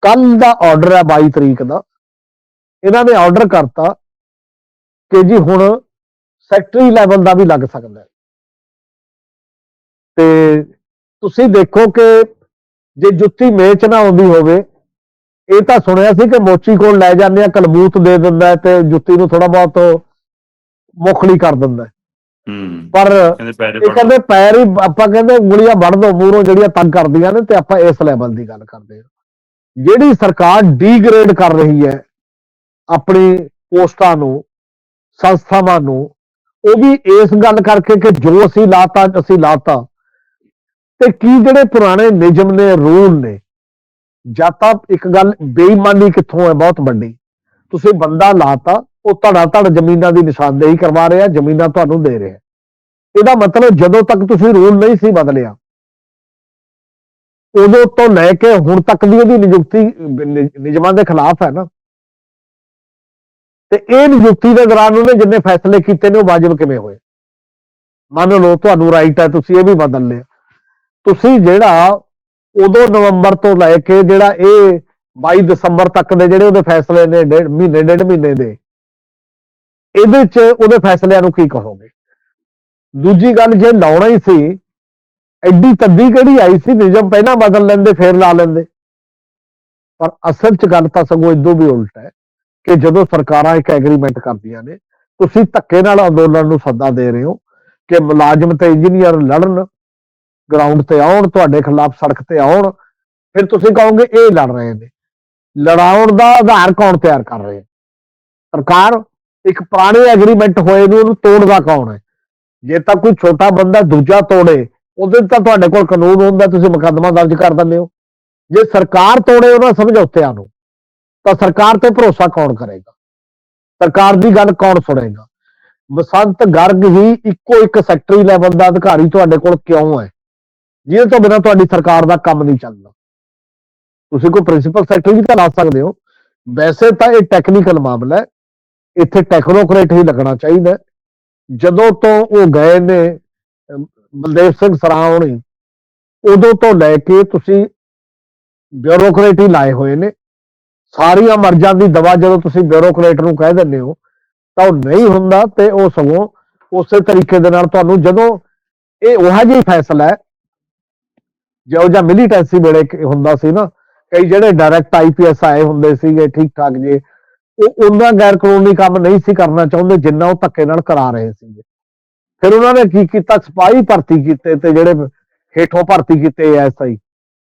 ਕੱਲ ਦਾ ਆਰਡਰ ਹੈ 22 ਤਰੀਕ ਦਾ। ਇਹਨਾਂ ਨੇ ਆਰਡਰ ਕਰਤਾ ਕਿ ਜੀ ਹੁਣ ਸੈਕਟਰੀ ਲੈਵਲ ਦਾ ਵੀ ਲੱਗ ਸਕਦਾ ਹੈ। ਤੇ ਤੁਸੀਂ ਦੇਖੋ ਕਿ ਜੇ ਜੁੱਤੀ ਮੇਚ ਨਾ ਆਉਂਦੀ ਹੋਵੇ ਇਹ ਤਾਂ ਸੁਣਿਆ ਸੀ ਕਿ ਮੋਚੀ ਕੋਲ ਲੈ ਜਾਂਦੇ ਆ ਕਲਬੂਤ ਦੇ ਦਿੰਦਾ ਤੇ ਜੁੱਤੀ ਨੂੰ ਥੋੜਾ ਬਹੁਤ ਮੁਖਲੀ ਕਰ ਦਿੰਦਾ ਪਰ ਇਹ ਕਹਿੰਦੇ ਪੈਰ ਹੀ ਆਪਾਂ ਕਹਿੰਦੇ ਉਂਗਲੀਆਂ ਵੱਢ ਦੋ ਮੂਹਰੋਂ ਜਿਹੜੀਆਂ ਤੰਗ ਕਰਦੀਆਂ ਨੇ ਤੇ ਆਪਾਂ ਇਸ ਲੈਵਲ ਦੀ ਗੱਲ ਕਰਦੇ ਹਾਂ। ਜਿਹੜੀ ਸਰਕਾਰ ਡੀਗ੍ਰੇਡ ਕਰ ਰਹੀ ਹੈ ਆਪਣੀ ਪੋਸਟਾਂ ਨੂੰ ਸੰਸਥਾਵਾਂ ਨੂੰ ਉਹ ਵੀ ਇਸ ਗੱਲ ਕਰਕੇ ਕਿ ਜੋ ਅਸੀਂ ਲਾਤਾ ਅਸੀਂ ਲਾਤਾ। ਤੇ ਕੀ ਜਿਹੜੇ ਪੁਰਾਣੇ ਨਿਯਮ ਨੇ ਰੂਲ ਨੇ ਜਾਂ ਤਾਂ ਇੱਕ ਗੱਲ ਬੇਈਮਾਨੀ ਕਿੱਥੋਂ ਹੈ, ਬਹੁਤ ਵੱਡੀ। ਤੁਸੀਂ ਬੰਦਾ ਲਾਤਾ, ਉਹ ਧੜਾ ਧੜ ਜ਼ਮੀਨਾਂ ਦੀ ਨਿਸ਼ਾਨਦੇਹੀ ਕਰਵਾ ਰਿਹਾ, ਜ਼ਮੀਨਾਂ ਤੁਹਾਨੂੰ ਦੇ ਰਿਹਾ। ਇਹਦਾ ਮਤਲਬ ਜਦੋਂ ਤੱਕ ਤੁਸੀਂ ਰੂਲ ਨਹੀਂ ਸੀ ਬਦਲਿਆ, ਉਦੋਂ ਤੋਂ ਲੈ ਕੇ ਹੁਣ ਤੱਕ ਦੀ ਉਹਦੀ ਨਿਯੁਕਤੀ ਨਿਯਮਾਂ ਦੇ ਖਿਲਾਫ ਹੈ ਨਾ। ਤੇ ਇਹ ਨਿਯੁਕਤੀ ਦੇ ਦੌਰਾਨ ਉਹਨੇ ਜਿੰਨੇ ਫੈਸਲੇ ਕੀਤੇ ਨੇ, ਉਹ ਵਾਜਬ ਕਿਵੇਂ ਹੋਏ? ਮੰਨ ਲਓ ਤੁਹਾਨੂੰ ਰਾਈਟ ਹੈ, ਤੁਸੀਂ ਇਹ ਵੀ ਬਦਲ ਲਿਆ। ਤੁਸੀਂ ਜਿਹੜਾ ਉਦੋਂ ਨਵੰਬਰ ਤੋਂ ਲੈ ਕੇ ਜਿਹੜਾ ਇਹ 22 ਦਸੰਬਰ ਤੱਕ ਦੇ ਜਿਹੜੇ ਉਹਦੇ ਫੈਸਲੇ ਨੇ, ਡੇਢ ਮਹੀਨੇ ਡੇਢ ਮਹੀਨੇ ਦੇ। ਇਹਦੇ 'ਚ ਉਹਦੇ ਫੈਸਲਿਆਂ ਨੂੰ ਕੀ ਕਹੋਗੇ? ਦੂਜੀ ਗੱਲ, ਜੇ ਲਾਉਣਾ ਹੀ ਸੀ, ਐਡੀ ਤੱਦੀ ਕਿਹੜੀ ਆਈ ਸੀ, ਨਿਯਮ ਪਹਿਲਾਂ ਬਦਲ ਲੈਂਦੇ, ਫੇਰ ਲਾ ਲੈਂਦੇ। ਪਰ ਅਸਲ 'ਚ ਗੱਲ ਤਾਂ ਸਗੋਂ ਇਦੋਂ ਵੀ ਉਲਟ ਹੈ ਕਿ ਜਦੋਂ ਸਰਕਾਰਾਂ ਇੱਕ ਐਗਰੀਮੈਂਟ ਕਰਦੀਆਂ ਨੇ, ਤੁਸੀਂ ਧੱਕੇ ਨਾਲ ਅੰਦੋਲਨ ਨੂੰ ਸੱਦਾ ਦੇ ਰਹੇ ਹੋ ਕਿ ਮੁਲਾਜ਼ਮ ਤੇ ਇੰਜੀਨੀਅਰ ਲੜਨ ਗਰਾਊਂਡ ਤੇ ਆਉਣ, ਤੁਹਾਡੇ ਖਿਲਾਫ ਸੜਕ ਤੇ ਆਉਣ, ਫਿਰ ਤੁਸੀਂ ਕਹੋਗੇ ਇਹ ਲੜ ਰਹੇ ਨੇ। ਲੜਾਉਣ ਦਾ ਆਧਾਰ ਕੌਣ ਤਿਆਰ ਕਰ ਰਿਹਾ? ਸਰਕਾਰ, ਇੱਕ ਪੁਰਾਣੇ ਐਗਰੀਮੈਂਟ ਹੋਏ ਨੂੰ ਉਹਨੂੰ ਤੋੜਦਾ ਕੌਣ ਹੈ? ਜੇ ਤਾਂ ਕੋਈ ਛੋਟਾ ਬੰਦਾ ਦੂਜਾ ਤੋੜੇ, ਉਹਦੇ ਤਾਂ ਤੁਹਾਡੇ ਕੋਲ ਕਾਨੂੰਨ ਹੁੰਦਾ, ਤੁਸੀਂ ਮੁਕੱਦਮਾ ਦਰਜ ਕਰ ਦਿੰਦੇ ਹੋ। ਜੇ ਸਰਕਾਰ ਤੋੜੇ ਉਹਨਾਂ ਸਮਝੌਤਿਆਂ ਨੂੰ, ਤਾਂ ਸਰਕਾਰ ਤੇ ਭਰੋਸਾ ਕੌਣ ਕਰੇਗਾ? ਸਰਕਾਰ ਦੀ ਗੱਲ ਕੌਣ ਸੁਣੇਗਾ? ਬਸੰਤ ਗਰਗ ਹੀ ਇੱਕੋ ਇੱਕ ਸੈਕਟਰੀ ਲੈਵਲ ਦਾ ਅਧਿਕਾਰੀ ਤੁਹਾਡੇ ਕੋਲ ਕਿਉਂ ਹੈ? ਜਿਹਦੇ ਤੋਂ ਬਿਨਾਂ ਤੁਹਾਡੀ ਸਰਕਾਰ ਦਾ ਕੰਮ ਨਹੀਂ ਚੱਲਦਾ। ਤੁਸੀਂ ਕੋਈ ਪ੍ਰਿੰਸੀਪਲ ਸੈਕਟਰੀ ਵੀ ਤਾਂ ਲਾ ਸਕਦੇ ਹੋ। ਵੈਸੇ ਤਾਂ ਇਹ ਟੈਕਨੀਕਲ ਮਾਮਲਾ ਹੈ। ਇੱਥੇ ਟੈਕਨੋਕ੍ਰੇਟ ਹੀ ਲੱਗਣਾ ਚਾਹੀਦਾ ਜਦੋਂ ਤੋਂ ਉਹ ਗਏ ਨੇ ਬਲਦੇਵ ਸਿੰਘ ਸਰਾਉਣੀ ਉਦੋਂ ਤੋਂ ਲੈ ਕੇ ਤੁਸੀਂ ਬਿਊਰੋਕਰੇਟ ਹੀ ਲਾਏ ਹੋਏ ਨੇ। ਸਾਰੀਆਂ ਮਰਜ਼ਾਂ ਦੀ ਦਵਾ ਜਦੋਂ ਤੁਸੀਂ ਬਿਊਰੋਕਰੇਟ ਨੂੰ ਕਹਿ ਦਿੰਦੇ ਹੋ, ਤਾਂ ਉਹ ਨਹੀਂ ਹੁੰਦਾ ਤੇ ਉਹ ਸਗੋਂ ਉਸੇ ਤਰੀਕੇ ਦੇ ਨਾਲ ਤੁਹਾਨੂੰ ਜਦੋਂ ਇਹ ਉਹ ਜਿਹੀ ਫੈਸਲਾ ਹੈ ਜਿਹੋ ਜਿਹਾ ਮਿਲੀਟੈਂਸੀ ਵੇਲੇ ਕ- ਹੁੰਦਾ ਸੀ ਨਾ ਕਈ ਜਿਹੜੇ ਡਾਇਰੈਕਟ ਆਈਪੀਐਸ ਆਏ ਹੁੰਦੇ ਸੀਗੇ ਠੀਕ ਠਾਕ ਜੇ ਉਹ ਉਹਨਾਂ ਗੈਰ ਕਾਨੂੰਨੀ ਕੰਮ ਨਹੀਂ ਸੀ ਕਰਨਾ ਚਾਹੁੰਦੇ ਜਿੰਨਾ ਉਹ ਧੱਕੇ ਨਾਲ ਕਰਾ ਰਹੇ ਸੀਗੇ। ਫਿਰ ਉਹਨਾਂ ਨੇ ਕੀ ਕੀਤਾ? ਸਿਪਾਹੀ ਭਰਤੀ ਕੀਤੇ ਤੇ ਜਿਹੜੇ ਹੇਠੋਂ ਭਰਤੀ ਕੀਤੇ ਐਸਆਈ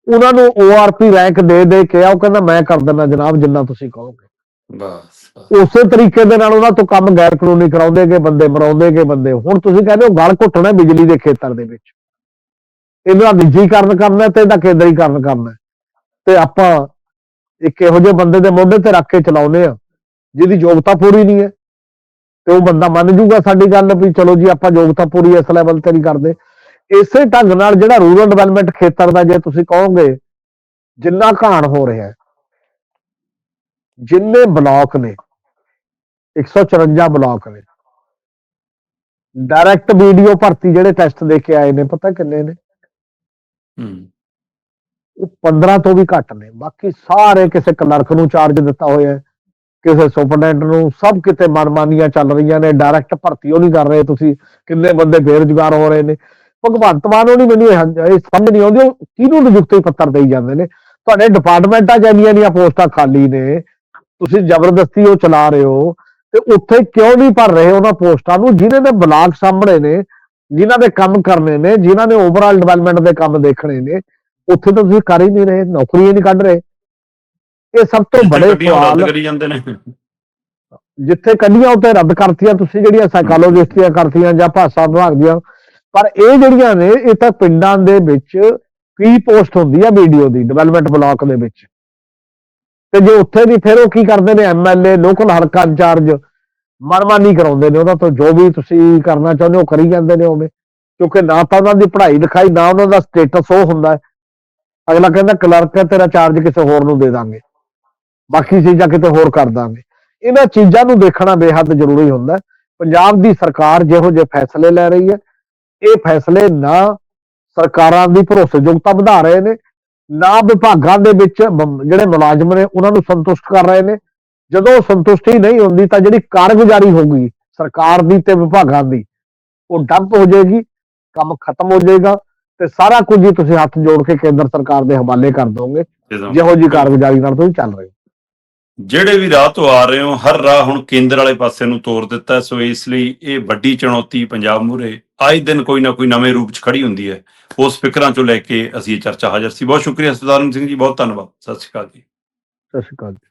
ਉਹਨਾਂ ਨੂੰ ਓਆਰਪੀ ਰੈਂਕ ਦੇ ਦੇ ਕੇ ਆ ਉਹ ਕਹਿੰਦਾ ਮੈਂ ਕਰ ਦਿੰਦਾ ਜਨਾਬ ਜਿੰਨਾ ਤੁਸੀਂ ਕਹੋਗੇ। ਬਸ। ਉਸੇ ਤਰੀਕੇ ਦੇ ਨਾਲ ਉਹਨਾਂ ਤੋਂ ਕੰਮ ਗੈਰ ਕਾਨੂੰਨੀ ਕਰਾਉਂਦੇ ਗਏ ਬੰਦੇ ਮਰਾਉਂਦੇ ਗਏ ਬੰਦੇ। ਹੁਣ ਤੁਸੀਂ ਕਹਿੰਦੇ ਹੋ ਗਲ ਘੁੱਟਣਾ ਬਿਜਲੀ ਦੇ ਖੇਤਰ ਦੇ ਵਿੱਚ। ਇਹਦਾ ਨਿੱਜੀਕਰਨ ਕਰਨਾ ਤੇ ਇਹਦਾ ਕੇਂਦਰੀਕਰਨ ਕਰਨਾ। ਤੇ ਆਪਾਂ ਇੱਕ ਇਹੋ ਜਿਹੇ ਬੰਦੇ ਦੇ ਮੋਢੇ ਤੇ ਰੱਖ ਕੇ ਚਲਾਉਨੇ ਆ ਜਿਹਦੀ ਯੋਗਤਾ ਪੂਰੀ ਨਹੀਂ ਹੈ। ਤੇ ਉਹ ਬੰਦਾ ਮੰਨ ਜੂਗਾ ਸਾਡੀ ਗੱਲ ਵੀ, ਚਲੋ ਜੀ ਆਪਾਂ ਯੋਗਤਾ ਪੂਰੀ ਇਸ ਲੈਵਲ ਤੇ ਨਹੀਂ ਕਰਦੇ। ਇਸੇ ਢੰਗ ਨਾਲ ਜਿਹੜਾ ਰੂਰਲ ਡਿਵੈਲਪਮੈਂਟ ਖੇਤਰ ਦਾ ਜੇ ਤੁਸੀਂ ਕਹੋਗੇ, ਜਿੰਨਾ ਘਾਣ ਹੋ ਰਿਹਾ ਜਿੰਨੇ ਬਲਾਕ ਨੇ 154 ਬਲਾਕ ਨੇ। ਡਾਇਰੈਕਟ ਵੀਡੀਓ ਭਰਤੀ ਜਿਹੜੇ ਟੈਸਟ ਦੇ ਕੇ ਆਏ ਨੇ, ਪਤਾ ਕਿੰਨੇ ਨੇ? ਉਹ 15 ਤੋਂ ਵੀ ਘੱਟ ਨੇ। ਬਾਕੀ ਸਾਰੇ ਕਿਸੇ ਕਲਰਕ ਨੂੰ ਚਾਰਜ ਦਿੱਤਾ ਹੋਇਆ ਹੈ। ਕਿਸੇ ਸੁਪਰਡੈਂਟ ਨੂੰ ਸਭ ਕਿਤੇ ਮਨਮਾਨੀਆਂ ਚੱਲ ਰਹੀਆਂ ਨੇ। ਡਾਇਰੈਕਟ ਭਰਤੀ ਉਹ ਨਹੀਂ ਕਰ ਰਹੇ ਤੁਸੀਂ। ਕਿੰਨੇ ਬੰਦੇ ਬੇਰੁਜ਼ਗਾਰ ਹੋ ਰਹੇ ਨੇ। ਭਗਵੰਤ ਮਾਨ ਉਹ ਨਹੀਂ ਮੈਨੂੰ ਇਹ ਸਮਝ ਨਹੀਂ ਆਉਂਦੀ, ਉਹ ਕਿਹਨੂੰ ਨਿਯੁਕਤੀ ਪੱਤਰ ਦੇਈ ਜਾਂਦੇ ਨੇ? ਤੁਹਾਡੇ ਡਿਪਾਰਟਮੈਂਟਾਂ 'ਚ ਇੰਨੀਆਂ ਇੰਨੀਆਂ ਪੋਸਟਾਂ ਖਾਲੀ ਨੇ। ਤੁਸੀਂ ਜ਼ਬਰਦਸਤੀ ਉਹ ਚਲਾ ਰਹੇ ਹੋ। ਤੇ ਉੱਥੇ ਕਿਉਂ ਨਹੀਂ ਭਰ ਰਹੇ ਉਹਨਾਂ ਪੋਸਟਾਂ ਨੂੰ? ਜਿਨ੍ਹਾਂ ਦੇ ਬਲਾਕ ਸਾਹਮਣੇ ਨੇ। ਜਿਨ੍ਹਾਂ ਦੇ ਕੰਮ ਕਰਨੇ ਨੇ ਜਿਨ੍ਹਾਂ ਨੇ ਓਵਰਆਲ ਡਿਵੈਲਪਮੈਂਟ ਦੇ ਕੰਮ ਦੇਖਣੇ ਨੇ ਉੱਥੇ ਤਾਂ ਤੁਸੀਂ ਕਰ ਹੀ ਨਹੀਂ ਰਹੇ ਨੌਕਰੀਆਂ ਨਹੀਂ ਕੱਢ ਰਹੇ। ਇਹ ਸਭ ਤੋਂ ਬੜੇ ਸਵਾਲ ਕਰੀ ਜਾਂਦੇ ਨੇ। ਜਿੱਥੇ ਕੱਢੀਆਂ ਉੱਤੇ ਰੱਦ ਕਰਤੀਆਂ ਤੁਸੀਂ ਜਿਹੜੀਆਂ ਸਾਈਕੋਲੋਜਿਸਟ ਦੀਆਂ ਕਰਤੀਆਂ ਜਾਂ ਭਾਸ਼ਾ ਵਿਭਾਗ ਦੀਆਂ ਪਰ ਇਹ ਜਿਹੜੀਆਂ ਨੇ ਇਹ ਤਾਂ ਪਿੰਡਾਂ ਦੇ ਵਿੱਚ ਕੀ ਪੋਸਟ ਹੁੰਦੀ ਆ ਵੀਡੀਓ ਦੀ ਡਿਵੈਲਪਮੈਂਟ ਬਲਾਕ ਦੇ ਵਿੱਚ। ਤੇ ਜੇ ਉੱਥੇ ਦੀ ਫਿਰ ਉਹ ਕੀ ਕਰਦੇ ਨੇ ਐਮਐਲਏ ਲੋਕਲ ਹਲਕਾ ਇੰਚਾਰਜ ਮਨਮਾਨੀ ਕਰਾਉਂਦੇ ਨੇ ਉਹਨਾਂ ਤੋਂ, ਜੋ ਵੀ ਤੁਸੀਂ ਕਰਨਾ ਚਾਹੁੰਦੇ ਹੋ ਕਰੀ ਜਾਂਦੇ ਨੇ ਉਵੇਂ। ਕਿਉਂਕਿ ਨਾ ਤਾਂ ਉਹਨਾਂ ਦੀ ਪੜ੍ਹਾਈ ਲਿਖਾਈ, ਨਾ ਉਹਨਾਂ ਦਾ ਸਟੇਟਸ ਉਹ ਹੁੰਦਾ ਹੈ। ਅਗਲਾ ਕਹਿੰਦਾ, ਕਲਰਕ ਹੈ, ਤੇਰਾ ਚਾਰਜ ਕਿਸੇ ਹੋਰ ਨੂੰ ਦੇ ਦਾਂਗੇ। ਬਾਕੀ ਚੀਜ਼ਾਂ ਕਿਤੇ ਹੋਰ ਕਰ ਦਾਂਗੇ। ਇਹਨਾਂ ਚੀਜ਼ਾਂ ਨੂੰ ਦੇਖਣਾ ਬੇਹੱਦ ਜ਼ਰੂਰੀ ਹੁੰਦਾ ਪੰਜਾਬ ਦੀ ਸਰਕਾਰ ਜਿਹੋ ਜਿਹੇ ਫੈਸਲੇ ਲੈ ਰਹੀ ਹੈ। ਇਹ ਫੈਸਲੇ ਨਾ ਸਰਕਾਰਾਂ ਦੀ ਭਰੋਸੇਯੋਗਤਾ ਵਧਾ ਰਹੇ ਨੇ, ਨਾ ਵਿਭਾਗਾਂ ਦੇ ਵਿੱਚ ਜਿਹੜੇ ਮੁਲਾਜ਼ਮ ਨੇ, ਉਹਨਾਂ ਨੂੰ ਸੰਤੁਸ਼ਟ ਕਰ ਰਹੇ ਨੇ। ਜਦੋਂ ਸੰਤੁਸ਼ਟੀ ਨਹੀਂ ਹੁੰਦੀ ਤਾਂ ਜਿਹੜੀ ਕਾਰਗੁਜ਼ਾਰੀ ਹੋਊਗੀ ਸਰਕਾਰ ਦੀ ਤੇ ਵਿਭਾਗਾਂ ਦੀ ਉਹ ਡੰਪ ਹੋ ਜਾਏਗੀ ਕੰਮ ਖਤਮ ਹੋ ਜਾਏਗਾ ਤੇ ਸਾਰਾ ਕੁਝ ਹੀ ਤੁਸੀਂ ਹੱਥ ਜੋੜ ਕੇ ਕੇਂਦਰ ਸਰਕਾਰ ਦੇ ਹਵਾਲੇ ਕਰ ਦੋਗੇ ਜਿਹੋ ਜੀ ਕਾਰਗੁਜ਼ਾਰੀ ਨਾਲ ਤੁਸੀਂ ਚੱਲ ਰਹੇ ਹੋ। ਜਿਹੜੇ ਵੀ ਰਾਹ ਤੋਂ ਆ ਰਹੇ ਹੋ ਹਰ ਰਾਹ ਹੁਣ ਕੇਂਦਰ ਵਾਲੇ ਪਾਸੇ ਨੂੰ ਤੋਰ ਦਿੱਤਾ। ਸੋ ਇਸ ਲਈ ਇਹ ਵੱਡੀ ਚੁਣੌਤੀ ਪੰਜਾਬ ਮੂਰੇ ਆਏ ਦਿਨ ਕੋਈ ਨਾ ਕੋਈ ਨਵੇਂ ਰੂਪ 'ਚ ਖੜੀ ਹੁੰਦੀ ਹੈ। ਉਸ ਫਿਕਰਾਂ 'ਚੋਂ ਲੈ ਕੇ ਅਸੀਂ ਇਹ ਚਰਚਾ ਹਾਜ਼ਰ ਸੀ। ਬਹੁਤ ਸ਼ੁਕਰੀਆ ਸਰਦਾਰਨ ਸਿੰਘ ਜੀ ਬਹੁਤ ਧੰਨਵਾਦ। ਸਤਿ ਸ਼੍ਰੀ ਅਕਾਲ ਜੀ। ਸਤਿ ਸ਼੍ਰੀ ਅਕਾਲ ਜੀ।